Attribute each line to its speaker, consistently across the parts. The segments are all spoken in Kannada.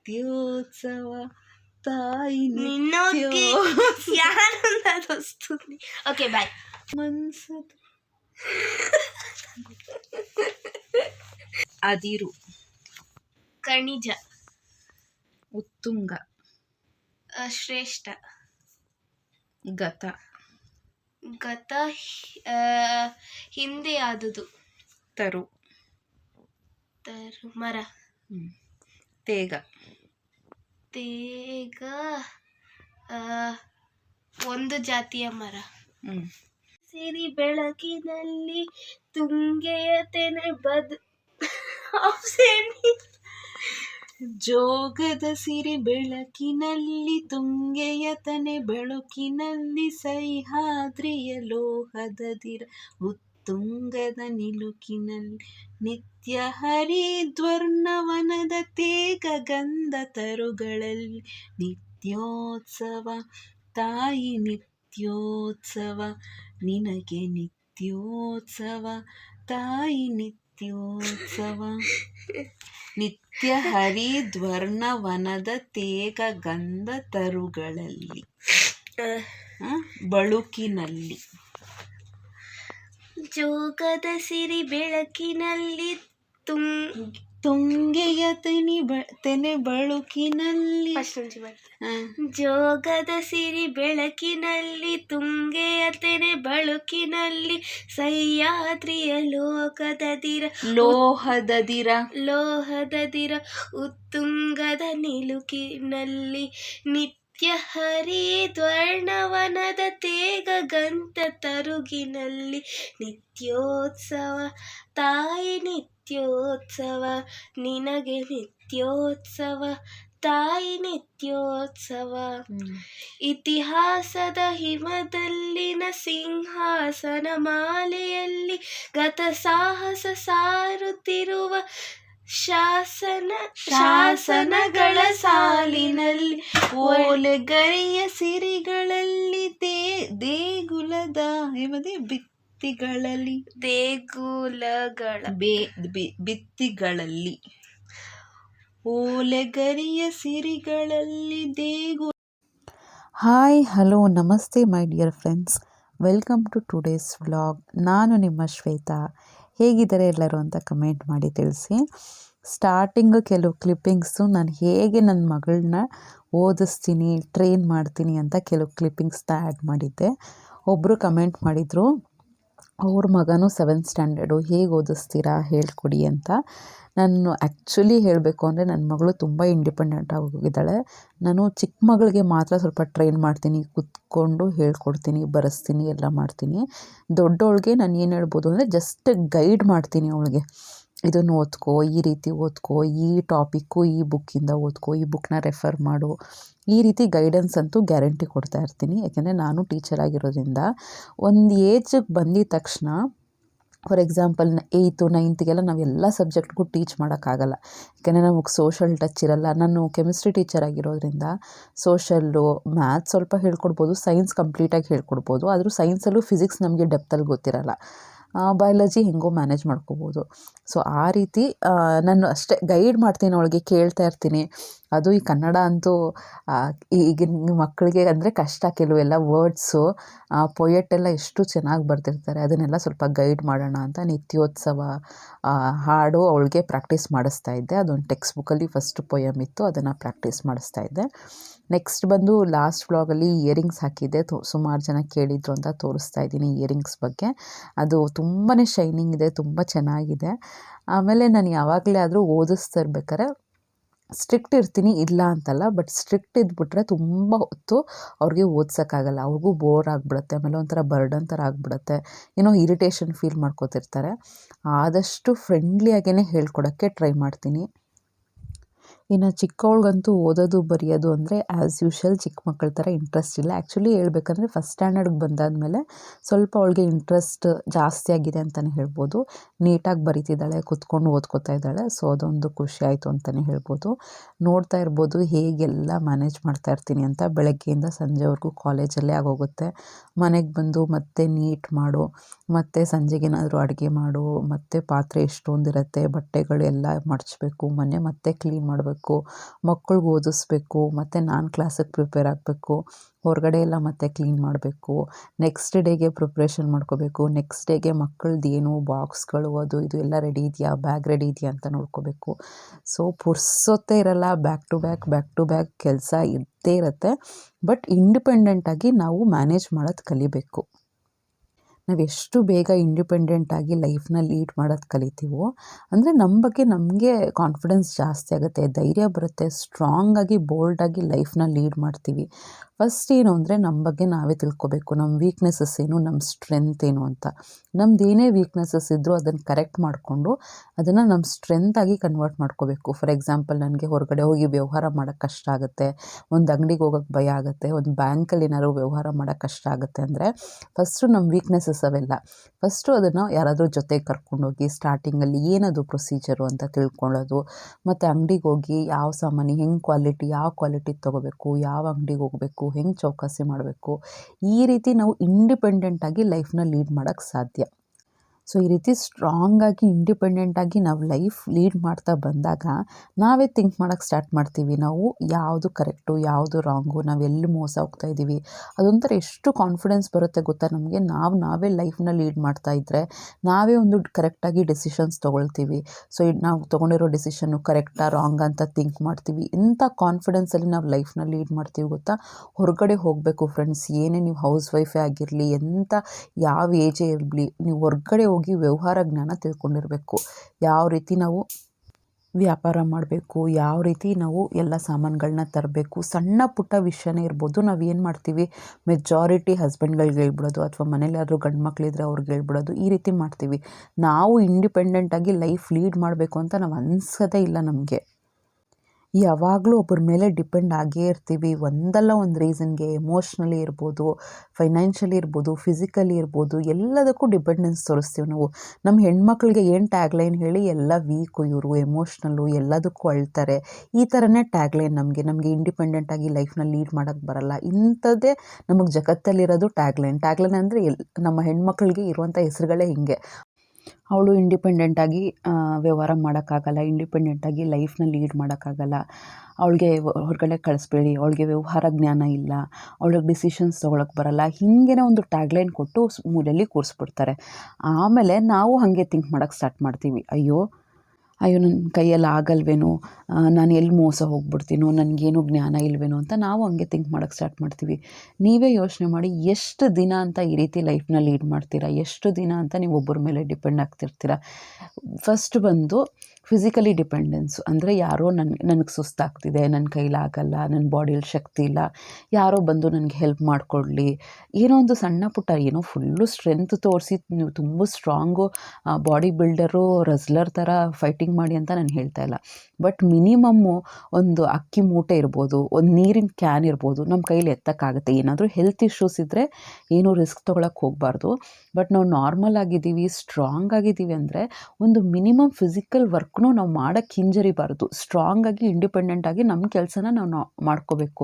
Speaker 1: నిత్యోత్సవ తాయి
Speaker 2: నిన్నొక్కి
Speaker 1: నిత్యో
Speaker 2: యానున్నది వస్తుంది ఓకే బాయ్
Speaker 1: మనసు అదిరు
Speaker 2: ಖನಿಜ
Speaker 1: ಉತ್ತುಂಗ
Speaker 2: ಆ, ಶ್ರೇಷ್ಠ
Speaker 1: ಗತ
Speaker 2: ಗತ ಹಿ- ಆ, ಹಿಂದೆ ಆದುದು
Speaker 1: ತರು
Speaker 2: ತರು ಮರ
Speaker 1: ಹ್ಮ್. ತೇಗ.
Speaker 2: ತೇಗ ಒಂದು ಜಾತಿಯ ಮರ.
Speaker 1: ಹ್ಮ್.
Speaker 2: ಸಿರಿ ಬೆಳಕಿನಲ್ಲಿ ತುಂಗೆಯ ತೆನೆ ಬದ್
Speaker 1: ಜೋಗದ ಸಿರಿ ಬೆಳಕಿನಲ್ಲಿ ತುಂಗೆಯ ತನೆ ಬೆಳಕಿನಲ್ಲಿ ಸಹ್ಯಾದ್ರಿಯ ಲೋಹದದಿರ ಉತ್ತುಂಗದ ನಿಲುಕಿನಲ್ಲಿ ನಿತ್ಯ ಹರಿದ್ವರ್ಣವನದ ತೇಗ ಗಂಧ ತರುಗಳಲ್ಲಿ ನಿತ್ಯೋತ್ಸವ ತಾಯಿ ನಿತ್ಯೋತ್ಸವ ನಿನಗೆ ನಿತ್ಯೋತ್ಸವ ತಾಯಿ ನಿತ್ಯೋತ್ಸವ. ನಿತ್ಯ ಹರಿದ್ವರ್ಣವನದ ತೇಗ ಗಂಧ ತರುಗಳಲ್ಲಿ ಬಳುಕಿನಲ್ಲಿ.
Speaker 2: ಜೋಗದ ಸಿರಿ ಬೆಳಕಿನಲ್ಲಿ ತುಂ
Speaker 1: ತುಂಗೆಯ ತೆನಿ ಬ ತೆನೆ ಬಳುಕಿನಲ್ಲಿ.
Speaker 2: ಜೋಗದ ಸಿರಿ ಬೆಳಕಿನಲ್ಲಿ ತುಂಗೆಯ ತೆನೆ ಬಳುಕಿನಲ್ಲಿ ಸಹ್ಯಾದ್ರಿಯ ಲೋಕದ
Speaker 1: ದಿರ
Speaker 2: ಲೋಹದ ದಿರ. ಲೋಹದ ದಿರ ಉತ್ತುಂಗದ ನಿಲುಕಿನಲ್ಲಿ ನಿತ್ಯ ಹರಿದ್ವರ್ಣವನದ ತೇಗ ಗಂತ ತರುಗಿನಲ್ಲಿ ನಿತ್ಯೋತ್ಸವ. ತಾಯಿ ನಿತ್ಯೋತ್ಸವ ನಿನಗೆ ನಿತ್ಯೋತ್ಸವ ತಾಯಿ ನಿತ್ಯೋತ್ಸವ. ಇತಿಹಾಸದ ಹಿಮದಲ್ಲಿನ ಸಿಂಹಾಸನ ಮಾಲೆಯಲ್ಲಿ ಗತ ಸಾಹಸ ಸಾರುತ್ತಿರುವ ಶಾಸನ ಶಾಸನಗಳ ಸಾಲಿನಲ್ಲಿ
Speaker 1: ಓಲೆಗರಿಯ ಸಿರಿಗಳಲ್ಲಿ ದೇ ದೇಗುಲದ ಏಮದೇ ಬಿತ್ತಿಗಳಲ್ಲಿ
Speaker 2: ದೇಗುಲಗಳ
Speaker 1: ಬೇ ಬಿ- ಭಿತ್ತಿಗಳಲ್ಲಿ. ಓಲೆಗರಿಯ ಸಿರಿಗಳಲ್ಲಿ ದೇಗು ಹಾಯ್ ಹಲೋ ನಮಸ್ತೆ my dear friends. Welcome to today's vlog. ನಾನು ನಿಮ್ಮ ಶ್ವೇತಾ. ಹೇಗಿದ್ದಾರೆ ಎಲ್ಲರೂ ಅಂತ ಕಮೆಂಟ್ ಮಾಡಿ ತಿಳಿಸಿ. ಸ್ಟಾರ್ಟಿಂಗು ಕೆಲವು ಕ್ಲಿಪ್ಪಿಂಗ್ಸು ನಾನು ಹೇಗೆ ನನ್ನ ಮಗಳನ್ನ ಓದಿಸ್ತೀನಿ ಟ್ರೈನ್ ಮಾಡ್ತೀನಿ ಅಂತ ಕೆಲವು ಕ್ಲಿಪ್ಪಿಂಗ್ಸ್ನ ಆ್ಯಡ್ ಮಾಡಿದ್ದೆ. ಒಬ್ಬರು ಕಮೆಂಟ್ ಮಾಡಿದರು ಅವ್ರ ಮಗನೂ ಸೆವೆಂತ್ ಸ್ಟ್ಯಾಂಡರ್ಡು ಹೇಗೆ ಓದಿಸ್ತೀರಾ ಹೇಳ್ಕೊಡಿ ಅಂತ. ನಾನು ಆ್ಯಕ್ಚುಲಿ ಹೇಳಬೇಕು ಅಂದರೆ ನನ್ನ ಮಗಳು ತುಂಬ ಇಂಡಿಪೆಂಡೆಂಟ್ ಆಗೋಗಿದ್ದಾಳೆ ನಾನು ಚಿಕ್ಕ ಮಗಳಿಗೆ ಮಾತ್ರ ಸ್ವಲ್ಪ ಟ್ರೈನ್ ಮಾಡ್ತೀನಿ, ಕುತ್ಕೊಂಡು ಹೇಳ್ಕೊಡ್ತೀನಿ, ಬರೆಸ್ತೀನಿ, ಎಲ್ಲ ಮಾಡ್ತೀನಿ. ದೊಡ್ಡವಳಿಗೆ ನಾನು ಏನು ಹೇಳ್ಬೋದು ಅಂದರೆ ಜಸ್ಟ್ ಗೈಡ್ ಮಾಡ್ತೀನಿ ಅವಳಿಗೆ. ಇದನ್ನು ಓದ್ಕೋ, ಈ ರೀತಿ ಓದ್ಕೋ, ಈ ಟಾಪಿಕ್ಕು ಈ ಬುಕ್ಕಿಂದ ಓದ್ಕೋ, ಈ ಬುಕ್ನ ರೆಫರ್ ಮಾಡು. ಈ ರೀತಿ ಗೈಡೆನ್ಸ್ ಅಂತೂ ಗ್ಯಾರಂಟಿ ಕೊಡ್ತಾ ಇರ್ತೀನಿ. ಯಾಕೆಂದರೆ ನಾನು ಟೀಚರ್ ಆಗಿರೋದ್ರಿಂದ ಒಂದು ಏಜಿಗೆ ಬಂದಿದ ತಕ್ಷಣ ಫಾರ್ ಎಕ್ಸಾಂಪಲ್ ಏಯ್ತು ನೈನ್ತ್ಗೆಲ್ಲ ನಾವು ಎಲ್ಲ ಸಬ್ಜೆಕ್ಟ್ಗೂ ಟೀಚ್ ಮಾಡೋಕ್ಕಾಗಲ್ಲ ಯಾಕೆಂದರೆ ನಮಗೆ ಸೋಷಲ್ ಟಚ್ ಇರಲ್ಲ. ನಾನು ಕೆಮಿಸ್ಟ್ರಿ ಟೀಚರ್ ಆಗಿರೋದ್ರಿಂದ ಸೋಷಲ್ಲು ಮ್ಯಾಥ್ಸ್ ಸ್ವಲ್ಪ ಹೇಳ್ಕೊಡ್ಬೋದು ಸೈನ್ಸ್ ಕಂಪ್ಲೀಟಾಗಿ ಹೇಳ್ಕೊಡ್ಬೋದು. ಆದರೂ ಸೈನ್ಸಲ್ಲೂ ಫಿಸಿಕ್ಸ್ ನಮಗೆ ಡೆಪ್ತಲ್ಲಿ ಗೊತ್ತಿರಲ್ಲ. ಬಯಾಲಜಿ ಹೆಂಗೋ ಮ್ಯಾನೇಜ್ ಮಾಡ್ಕೋಬೋದು. ಸೊ ಆ ರೀತಿ ನಾನು ಅಷ್ಟೇ ಗೈಡ್ ಮಾಡ್ತೀನಿ ಅವಳಿಗೆ, ಕೇಳ್ತಾ ಇರ್ತೀನಿ. ಅದು ಈ ಕನ್ನಡ ಅಂತೂ ಈಗಿನ ಮಕ್ಕಳಿಗೆ ಅಂದರೆ ಕಷ್ಟ ಕೆಲವೆಲ್ಲ ವರ್ಡ್ಸು ಪೊಯೆಟ್ ಎಲ್ಲ ಎಷ್ಟು ಚೆನ್ನಾಗಿ ಬರ್ತಿರ್ತಾರೆ ಅದನ್ನೆಲ್ಲ ಸ್ವಲ್ಪ ಗೈಡ್ ಮಾಡೋಣ ಅಂತ ನಿತ್ಯೋತ್ಸವ ಹಾಡು ಅವಳಿಗೆ ಪ್ರಾಕ್ಟೀಸ್ ಮಾಡಿಸ್ತಾ ಇದ್ದೆ. ಅದೊಂದು ಟೆಕ್ಸ್ಟ್ ಬುಕ್ಕಲ್ಲಿ ಫಸ್ಟ್ ಪೊಯಮ್ ಇತ್ತು, ಅದನ್ನು ಪ್ರಾಕ್ಟೀಸ್ ಮಾಡಿಸ್ತಾ ಇದ್ದೆ. ನೆಕ್ಸ್ಟ್ ಬಂದು ಲಾಸ್ಟ್ ವ್ಲಾಗಲ್ಲಿ ಇಯರಿಂಗ್ಸ್ ಹಾಕಿದ್ದೆ. ತೋ, ಸುಮಾರು ಜನ ಕೇಳಿದ್ರು ಅಂತ ತೋರಿಸ್ತಾ ಇದ್ದೀನಿ ಇಯರಿಂಗ್ಸ್ ಬಗ್ಗೆ. ಅದು ತುಂಬಾ ಶೈನಿಂಗ್ ಇದೆ, ತುಂಬ ಚೆನ್ನಾಗಿದೆ. ಆಮೇಲೆ ನಾನು ಯಾವಾಗಲೇ ಆದರೂ ಓದಿಸ್ತಾ ಇರ್ಬೇಕಾರೆ ಸ್ಟ್ರಿಕ್ಟ್ ಇರ್ತೀನಿ, ಇಲ್ಲ ಅಂತಲ್ಲ ಬಟ್ ಸ್ಟ್ರಿಕ್ಟ್ ಇದ್ಬಿಟ್ರೆ ತುಂಬ ಹೊತ್ತು ಅವ್ರಿಗೆ ಓದ್ಸೋಕ್ಕಾಗಲ್ಲ. ಅವ್ರಿಗೂ ಬೋರ್ ಆಗಿಬಿಡುತ್ತೆ, ಆಮೇಲೆ ಒಂಥರ ಬರ್ಡನ್ ಥರ ಆಗಿಬಿಡುತ್ತೆ. ಏನೋ ಇರಿಟೇಷನ್ ಫೀಲ್ ಮಾಡ್ಕೋತಿರ್ತಾರೆ. ಆದಷ್ಟು ಫ್ರೆಂಡ್ಲಿಯಾಗೇ ಹೇಳ್ಕೊಡೋಕ್ಕೆ ಟ್ರೈ ಮಾಡ್ತೀನಿ. ಇನ್ನು ಚಿಕ್ಕವಳಿಗಂತೂ ಓದೋದು, ಬರೆಯೋದು ಅಂದರೆ ಆ್ಯಸ್ ಯೂಶ್ವಲ್ ಚಿಕ್ಕ ಮಕ್ಕಳ ಥರ ಇಂಟ್ರೆಸ್ಟ್ ಇಲ್ಲ. ಆ್ಯಕ್ಚುಲಿ ಹೇಳ್ಬೇಕಂದ್ರೆ ಫಸ್ಟ್ ಸ್ಟ್ಯಾಂಡರ್ಡ್ಗೆ ಬಂದಾದಮೇಲೆ ಸ್ವಲ್ಪ ಅವಳಿಗೆ ಇಂಟ್ರೆಸ್ಟ್ ಜಾಸ್ತಿ ಆಗಿದೆ ಅಂತಲೇ ಹೇಳ್ಬೋದು. ನೀಟಾಗಿ ಬರೀತಿದ್ದಾಳೆ, ಕುತ್ಕೊಂಡು ಓದ್ಕೋತಾ ಇದ್ದಾಳೆ ಸೊ ಅದೊಂದು ಖುಷಿ ಆಯಿತು ಅಂತಲೇ ಹೇಳ್ಬೋದು. ನೋಡ್ತಾ ಇರ್ಬೋದು ಹೇಗೆಲ್ಲ ಮ್ಯಾನೇಜ್ ಮಾಡ್ತಾ ಇರ್ತೀನಿ ಅಂತ ಬೆಳಗ್ಗೆಯಿಂದ ಸಂಜೆವರೆಗೂ ಕಾಲೇಜಲ್ಲೇ ಆಗೋಗುತ್ತೆ. ಮನೆಗೆ ಬಂದು ಮತ್ತೆ ನೀಟ್ ಮಾಡು, ಮತ್ತು ಸಂಜೆಗೇನಾದರೂ ಅಡುಗೆ ಮಾಡು, ಮತ್ತು ಪಾತ್ರೆ ಎಷ್ಟೊಂದಿರುತ್ತೆ, ಬಟ್ಟೆಗಳು ಎಲ್ಲ ಮಡಚಬೇಕು, ಮನೆ ಮತ್ತೆ ಕ್ಲೀನ್ ಮಾಡಬೇಕು. ಮಾಡಬೇಕು ಮಕ್ಕಳಿಗೆ ಓದಿಸ್ಬೇಕು, ಮತ್ತು ನಾನು ಕ್ಲಾಸಿಗೆ ಪ್ರಿಪೇರ್ ಆಗಬೇಕು, ಹೊರಗಡೆ ಎಲ್ಲ ಮತ್ತೆ ಕ್ಲೀನ್ ಮಾಡಬೇಕು ನೆಕ್ಸ್ಟ್ ಡೇಗೆ ಪ್ರಿಪ್ರೇಷನ್ ಮಾಡ್ಕೋಬೇಕು ನೆಕ್ಸ್ಟ್ ಡೇಗೆ ಮಕ್ಕಳದ್ದು ಏನು ಬಾಕ್ಸ್ಗಳು ಅದು ಇದು ಎಲ್ಲ ರೆಡಿ ಇದೆಯಾ ಬ್ಯಾಗ್ ರೆಡಿ ಇದೆಯಾ ಅಂತ ನೋಡ್ಕೋಬೇಕು. ಸೊ ಪುರ್ಸೊತ್ತೇ ಇರಲ್ಲ back to back back to back ಕೆಲಸ ಇದ್ದೇ ಇರುತ್ತೆ ಬಟ್ ಇಂಡಿಪೆಂಡೆಂಟಾಗಿ ನಾವು ಮ್ಯಾನೇಜ್ ಮಾಡೋದು ಕಲಿಬೇಕು. ನಾವು ಎಷ್ಟು ಬೇಗ ಇಂಡಿಪೆಂಡೆಂಟಾಗಿ ಲೈಫ್ನ ಲೀಡ್ ಮಾಡೋದು ಕಲಿತೀವೋ, ಅಂದರೆ ನಮ್ಮ ಬಗ್ಗೆ ನಮಗೆ ಕಾನ್ಫಿಡೆನ್ಸ್ ಜಾಸ್ತಿ ಆಗುತ್ತೆ, ಧೈರ್ಯ ಬರುತ್ತೆ ಸ್ಟ್ರಾಂಗಾಗಿ ಬೋಲ್ಡಾಗಿ ಲೈಫ್ನ ಲೀಡ್ ಮಾಡ್ತೀವಿ. ಫಸ್ಟ್ ಏನು ಅಂದರೆ ನಮ್ಮ ಬಗ್ಗೆ ನಾವೇ ತಿಳ್ಕೊಬೇಕು. ನಮ್ಮ ವೀಕ್ನೆಸಸ್ ಏನು ನಮ್ಮ ಸ್ಟ್ರೆಂತ್ ಏನು ಅಂತ. ನಮ್ದು ಏನೇ ವೀಕ್ನೆಸಸ್ ಇದ್ದರೂ ಅದನ್ನು ಕರೆಕ್ಟ್ ಮಾಡಿಕೊಂಡು ಅದನ್ನು ನಮ್ಮ ಸ್ಟ್ರೆಂತಾಗಿ ಕನ್ವರ್ಟ್ ಮಾಡ್ಕೋಬೇಕು. ಫಾರ್ ಎಕ್ಸಾಂಪಲ್ ನನಗೆ ಹೊರಗಡೆ ಹೋಗಿ ವ್ಯವಹಾರ ಮಾಡೋಕ್ಕೆ ಕಷ್ಟ ಆಗುತ್ತೆ. ಒಂದು ಅಂಗಡಿಗೆ ಹೋಗೋಕ್ಕೆ ಭಯ ಆಗುತ್ತೆ. ಒಂದು ಬ್ಯಾಂಕಲ್ಲಿ ಏನಾದ್ರು ವ್ಯವಹಾರ ಮಾಡೋಕ್ಕೆ ಕಷ್ಟ ಆಗುತ್ತೆ ಅಂದರೆ ಫಸ್ಟು ನಮ್ಮ ವೀಕ್ನೆಸಸ್ ಅವೆಲ್ಲ. ಫಸ್ಟು ಅದನ್ನು ಯಾರಾದರೂ ಜೊತೆಗೆ ಕರ್ಕೊಂಡೋಗಿ ಸ್ಟಾರ್ಟಿಂಗಲ್ಲಿ ಏನದು ಪ್ರೊಸೀಜರು ಅಂತ ತಿಳ್ಕೊಳ್ಳೋದು. ಮತ್ತು ಅಂಗಡಿಗೆ ಹೋಗಿ ಯಾವ ಸಾಮಾನು, ಹೆಂಗೆ ಕ್ವಾಲಿಟಿ ಯಾವ ಕ್ವಾಲಿಟಿ ತೊಗೋಬೇಕು, ಯಾವ ಅಂಗಡಿಗೆ ಹೋಗಬೇಕು ಹೆಂಗೆ ಚೌಕಾಸಿ ಮಾಡಬೇಕು? ಈ ರೀತಿ ನಾವು ಇಂಡಿಪೆಂಡೆಂಟಾಗಿ ಲೈಫ್ನ ಲೀಡ್ ಮಾಡೋಕ್ಕೆ ಸಾಧ್ಯ. ಸೊ ಈ ರೀತಿ ಸ್ಟ್ರಾಂಗಾಗಿ ಇಂಡಿಪೆಂಡೆಂಟಾಗಿ ನಾವು ಲೈಫ್ ಲೀಡ್ ಮಾಡ್ತಾ ಬಂದಾಗ, ನಾವೇ ಥಿಂಕ್ ಮಾಡೋಕ್ಕೆ ಸ್ಟಾರ್ಟ್ ಮಾಡ್ತೀವಿ. ನಾವು ಯಾವುದು ಕರೆಕ್ಟು ಯಾವುದು ರಾಂಗು ನಾವು ಎಲ್ಲಿ ಮೋಸ ಹೋಗ್ತಾ ಇದ್ದೀವಿ ಅದೊಂಥರ ಎಷ್ಟು ಕಾನ್ಫಿಡೆನ್ಸ್ ಬರುತ್ತೆ ಗೊತ್ತಾ ನಮಗೆ? ನಾವು ನಾವೇ ಲೈಫ್ನ ಲೀಡ್ ಮಾಡ್ತಾ ಇದ್ದರೆ ನಾವೇ ಒಂದು ಕರೆಕ್ಟಾಗಿ ಡೆಸಿಷನ್ಸ್ ತೊಗೊಳ್ತೀವಿ. ಸೊ ನಾವು ತೊಗೊಂಡಿರೋ ಡೆಸಿಷನ್ನು ಕರೆಕ್ಟಾ ರಾಂಗ್ ಅಂತ ಥಿಂಕ್ ಮಾಡ್ತೀವಿ. ಇಂಥ ಕಾನ್ಫಿಡೆನ್ಸಲ್ಲಿ ನಾವು ಲೈಫ್ನ ಲೀಡ್ ಮಾಡ್ತೀವಿ ಗೊತ್ತಾ? ಹೊರಗಡೆ ಹೋಗಬೇಕು ಫ್ರೆಂಡ್ಸ್ ಏನೇ ನೀವು ಹೌಸ್ ವೈಫೇ ಆಗಿರಲಿ, ಎಂಥ, ಯಾವ ಏಜೇ ಇರಲಿ, ನೀವು ಹೊರ್ಗಡೆ ಹೋಗಿ ವ್ಯವಹಾರ ಜ್ಞಾನ ತಿಳ್ಕೊಂಡಿರಬೇಕು. ಯಾವ ರೀತಿ ನಾವು ವ್ಯಾಪಾರ ಮಾಡಬೇಕು, ಯಾವ ರೀತಿ ನಾವು ಎಲ್ಲ ಸಾಮಾನುಗಳನ್ನ ತರಬೇಕು, ಸಣ್ಣ ಪುಟ್ಟ ವಿಷಯನೇ ಇರ್ಬೋದು. ನಾವು ಏನು ಮಾಡ್ತೀವಿ? ಮೆಜಾರಿಟಿ ಹಸ್ಬೆಂಡ್ಗಳಿಗೆ ಹೇಳ್ಬಿಡೋದು ಅಥವಾ ಮನೇಲಿ ಯಾರಾದರೂ ಗಂಡು ಮಕ್ಕಳಿದ್ರೆ ಅವ್ರಿಗೆ ಹೇಳ್ಬಿಡೋದು ಈ ರೀತಿ ಮಾಡ್ತೀವಿ. ನಾವು ಇಂಡಿಪೆಂಡೆಂಟಾಗಿ ಲೈಫ್ ಲೀಡ್ ಮಾಡಬೇಕು ಅಂತ ನಾವು ಅನಿಸೋದೇ ಇಲ್ಲ ನಮಗೆ. ಯಾವಾಗಲೂ ಒಬ್ಬರ ಮೇಲೆ ಡಿಪೆಂಡ್ ಆಗೇ ಇರ್ತೀವಿ. ಒಂದಲ್ಲ ಒಂದು ರೀಸನ್ಗೆ ಎಮೋಷ್ನಲಿ ಇರ್ಬೋದು, ಫೈನಾನ್ಷಿಯಲಿ ಇರ್ಬೋದು, ಫಿಸಿಕಲಿ ಇರ್ಬೋದು, ಎಲ್ಲದಕ್ಕೂ ಡಿಪೆಂಡೆನ್ಸ್ ತೋರಿಸ್ತೀವಿ ನಾವು. ನಮ್ಮ ಹೆಣ್ಮಕ್ಳಿಗೆ ಏನು ಟ್ಯಾಗ್ಲೈನ್ ಹೇಳಿ ಎಲ್ಲ ವೀಕು ಇವರು, ಎಮೋಷ್ನಲ್ಲು ಎಲ್ಲದಕ್ಕೂ ಅಳ್ತಾರೆ. ಈ ಥರನೇ ಟ್ಯಾಗ್ಲೈನ್ ನಮಗೆ. ನಮಗೆ ಇಂಡಿಪೆಂಡೆಂಟ್ ಆಗಿ ಲೈಫ್ನ ಲೀಡ್ ಮಾಡೋಕ್ಕೆ ಬರಲ್ಲ. ಇಂಥದ್ದೇ ನಮಗೆ ಜಗತ್ತಲ್ಲಿರೋದು ಟ್ಯಾಗ್ಲೈನ್ ಟ್ಯಾಗ್ಲೈನ್ ಅಂದರೆ ಎಲ್, ನಮ್ಮ ಹೆಣ್ಮಕ್ಳಿಗೆ ಇರುವಂಥ ಹೆಸರುಗಳೇ ಹೀಗೆ. ಅವಳು ಇಂಡಿಪೆಂಡೆಂಟಾಗಿ ವ್ಯವಹಾರ ಮಾಡೋಕ್ಕಾಗಲ್ಲ ಇಂಡಿಪೆಂಡೆಂಟಾಗಿ ಲೈಫ್ನ ಲೀಡ್ ಮಾಡೋಕ್ಕಾಗಲ್ಲ. ಅವಳಿಗೆ ಹೊರಗಡೆ ಕಳಿಸ್ಬೇಡಿ, ಅವಳಿಗೆ ವ್ಯವಹಾರ ಜ್ಞಾನ ಇಲ್ಲ, ಅವಳಿಗೆ ಡಿಸಿಷನ್ಸ್ ತೊಗೊಳಕ್ಕೆ ಬರಲ್ಲ, ಹೀಗೇನೆ ಒಂದು ಟ್ಯಾಗ್ಲೈನ್ ಕೊಟ್ಟು ಮೂಲೆಯಲ್ಲಿ ಕೂರಿಸ್ಬಿಡ್ತಾರೆ. ಆಮೇಲೆ ನಾವು ಹಾಗೆ ಥಿಂಕ್ ಮಾಡೋಕ್ಕೆ ಸ್ಟಾರ್ಟ್ ಮಾಡ್ತೀವಿ. ಅಯ್ಯೋ ಅಯ್ಯೋ ನನ್ನ ಕೈಯಲ್ಲಿ ಆಗಲ್ವೇನೋ ನಾನು ಎಲ್ಲಿ ಮೋಸ ಹೋಗ್ಬಿಡ್ತೀನೋ, ನನಗೇನು ಜ್ಞಾನ ಇಲ್ವೇನೋ ಅಂತ ನಾವು ಹಂಗೆ ಥಿಂಕ್ ಮಾಡೋಕ್ಕೆ ಸ್ಟಾರ್ಟ್ ಮಾಡ್ತೀವಿ. ನೀವೇ ಯೋಚನೆ ಮಾಡಿ ಎಷ್ಟು ದಿನ ಅಂತ ಈ ರೀತಿ ಲೈಫ್ನ ಲೀಡ್ ಮಾಡ್ತೀರಾ? ಎಷ್ಟು ದಿನ ಅಂತ ನೀವು ಒಬ್ಬರ ಮೇಲೆ ಡಿಪೆಂಡ್ ಆಗ್ತಿರ್ತೀರ? ಫಸ್ಟ್ ಬಂದು ಫಿಸಿಕಲಿ ಡಿಪೆಂಡೆನ್ಸು ಅಂದರೆ ಯಾರೋ ನನ್ನ ನನಗೆ ಸುಸ್ತಾಗ್ತಿದೆ ನನ್ನ ಕೈಲಾಗಲ್ಲ ನನ್ನ ಬಾಡಿಯಲ್ಲಿ ಶಕ್ತಿ ಇಲ್ಲ, ಯಾರೋ ಬಂದು ನನಗೆ ಹೆಲ್ಪ್ ಮಾಡಿಕೊಡ್ಲಿ, ಏನೋ ಒಂದು ಸಣ್ಣ ಪುಟ್ಟ, ಏನೋ ಫುಲ್ಲು ಸ್ಟ್ರೆಂತ್ ತೋರಿಸಿ, ನೀವು ತುಂಬ ಸ್ಟ್ರಾಂಗು ಬಾಡಿ ಬಿಲ್ಡರು ರಸ್ಲರ್ ಥರ ಫೈಟಿಂಗ್ ಮಾಡಿ ಅಂತ ನಾನು ಹೇಳ್ತಾ ಇಲ್ಲ. ಬಟ್ ಮಿನಿಮಮ್ಮು ಒಂದು ಅಕ್ಕಿ ಮೂಟೆ ಇರ್ಬೋದು, ಒಂದು ನೀರಿನ ಕ್ಯಾನ್ ಇರ್ಬೋದು ನಮ್ಮ ಕೈಲಿ ಎತ್ತಕ್ಕಾಗುತ್ತೆ. ಏನಾದರೂ ಹೆಲ್ತ್ ಇಶ್ಯೂಸ್ ಇದ್ದರೆ ಏನೂ ರಿಸ್ಕ್ ತೊಗೊಳಕ್ಕೆ ಹೋಗಬಾರ್ದು. ಬಟ್ ನಾವು ನಾರ್ಮಲ್ ಆಗಿದ್ದೀವಿ ಸ್ಟ್ರಾಂಗ್ ಆಗಿದ್ದೀವಿ ಅಂದರೆ ಒಂದು ಮಿನಿಮಮ್ ಫಿಸಿಕಲ್ ವರ್ಕ್ನೂ ನಾವು ಮಾಡೋಕ್ಕೆ ಹಿಂಜರಿಬಾರ್ದು. ಸ್ಟ್ರಾಂಗಾಗಿ ಇಂಡಿಪೆಂಡೆಂಟಾಗಿ ನಮ್ಮ ಕೆಲಸನ ನಾವು ಮಾಡ್ಕೋಬೇಕು.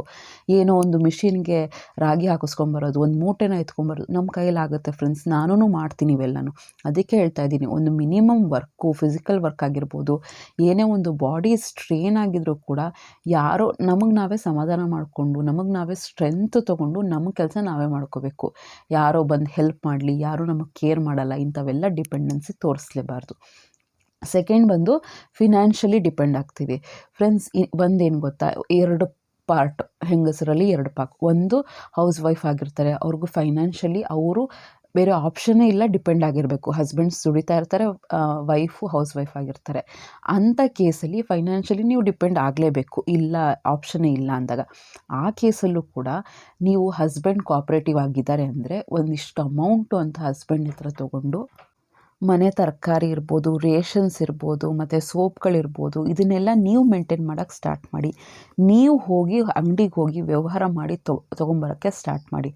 Speaker 1: ಏನೋ ಒಂದು ಮಿಷಿನ್ಗೆ ರಾಗಿ ಹಾಕಿಸ್ಕೊಂಬರೋದು, ಒಂದು ಮೂಟೆನ ಎತ್ಕೊಂಬರೋದು ನಮ್ಮ ಕೈಯಲ್ಲಾಗುತ್ತೆ ಫ್ರೆಂಡ್ಸ್ ನಾನೂ ಮಾಡ್ತೀನಿ ಇವೆಲ್ಲನೂ. ಅದಕ್ಕೆ ಹೇಳ್ತಾ ಇದ್ದೀನಿ, ಒಂದು ಮಿನಿಮಮ್ ವರ್ಕು ಫಿಸಿಕಲ್ ವರ್ಕ್ ಆಗಿರ್ಬೋದು, ಏನೇ ಒಂದು ಬಾಡಿ ಸ್ಟ್ರೇನ್ ಆಗಿದ್ರೂ ಕೂಡ ಯಾರೋ, ನಮಗೆ ನಾವೇ ಸಮಾಧಾನ ಮಾಡಿಕೊಂಡು, ನಮಗೆ ನಾವೇ ಸ್ಟ್ರೆಂತ್ ತೊಗೊಂಡು ನಮ್ಮ ಕೆಲಸ ನಾವೇ ಮಾಡ್ಕೋಬೇಕು. ಯಾರೋ ಬಂದು ಹೆಲ್ಪ್ ಮಾಡಲಿ, ಯಾರೂ ನಮಗೆ ಕೇರ್ ಮಾಡಲ್ಲ, ಇಂಥವೆಲ್ಲ ಡಿಪೆಂಡೆನ್ಸಿ ತೋರಿಸ್ಲೇಬಾರ್ದು. ಸೆಕೆಂಡ್ ಬಂದು ಫಿನಾನ್ಷಿಯಲಿ ಡಿಪೆಂಡ್ ಆಗ್ತೀವಿ. ಫ್ರೆಂಡ್ಸ್ ಒಂದೇನು ಗೊತ್ತಾ? ಎರಡು ಪಾರ್ಟ್ ಹೆಂಗಸರಲ್ಲಿ ಎರಡು ಪಾರ್ಟ್ ಒಂದು ಹೌಸ್ ವೈಫ್ ಆಗಿರ್ತಾರೆ, ಅವ್ರಿಗೂ ಫೈನಾನ್ಷಿಯಲಿ ಅವರು ಬೇರೆ ಆಪ್ಷನ್ನೇ ಇಲ್ಲ ಡಿಪೆಂಡ್ ಆಗಿರಬೇಕು. ಹಸ್ಬೆಂಡ್ಸ್ ದುಡಿತಾ ಇರ್ತಾರೆ ವೈಫು ಹೌಸ್ ವೈಫ್ ಆಗಿರ್ತಾರೆ. ಅಂಥ ಕೇಸಲ್ಲಿ ಫೈನಾನ್ಷಿಯಲಿ ನೀವು ಡಿಪೆಂಡ್ ಆಗಲೇಬೇಕು. ಇಲ್ಲ ಆಪ್ಷನ್ನೇ ಇಲ್ಲ ಅಂದಾಗ. ಆ ಕೇಸಲ್ಲೂ ಕೂಡ ನೀವು ಹಸ್ಬೆಂಡ್ ಕೋಆಪ್ರೇಟಿವ್ ಆಗಿದ್ದಾರೆ ಅಂದರೆ ಒಂದಿಷ್ಟು ಅಮೌಂಟು ಅಂತ ಹಸ್ಬೆಂಡ್ ಹತ್ರ ತೊಗೊಂಡು ಮನೆ ತರಕಾರಿ ಇರ್ಬೋದು, ರೇಷನ್ಸ್ ಇರ್ಬೋದು, ಮತ್ತು ಸೋಪ್ಗಳಿರ್ಬೋದು, ಇದನ್ನೆಲ್ಲ ನೀವು ಮೇಂಟೈನ್ ಮಾಡೋಕ್ಕೆ ಸ್ಟಾರ್ಟ್ ಮಾಡಿ. ನೀವು ಹೋಗಿ ಅಂಗಡಿಗೆ ಹೋಗಿ ವ್ಯವಹಾರ ಮಾಡಿ ತೊಗೊಂಬರೋಕ್ಕೆ ಸ್ಟಾರ್ಟ್ ಮಾಡಿ.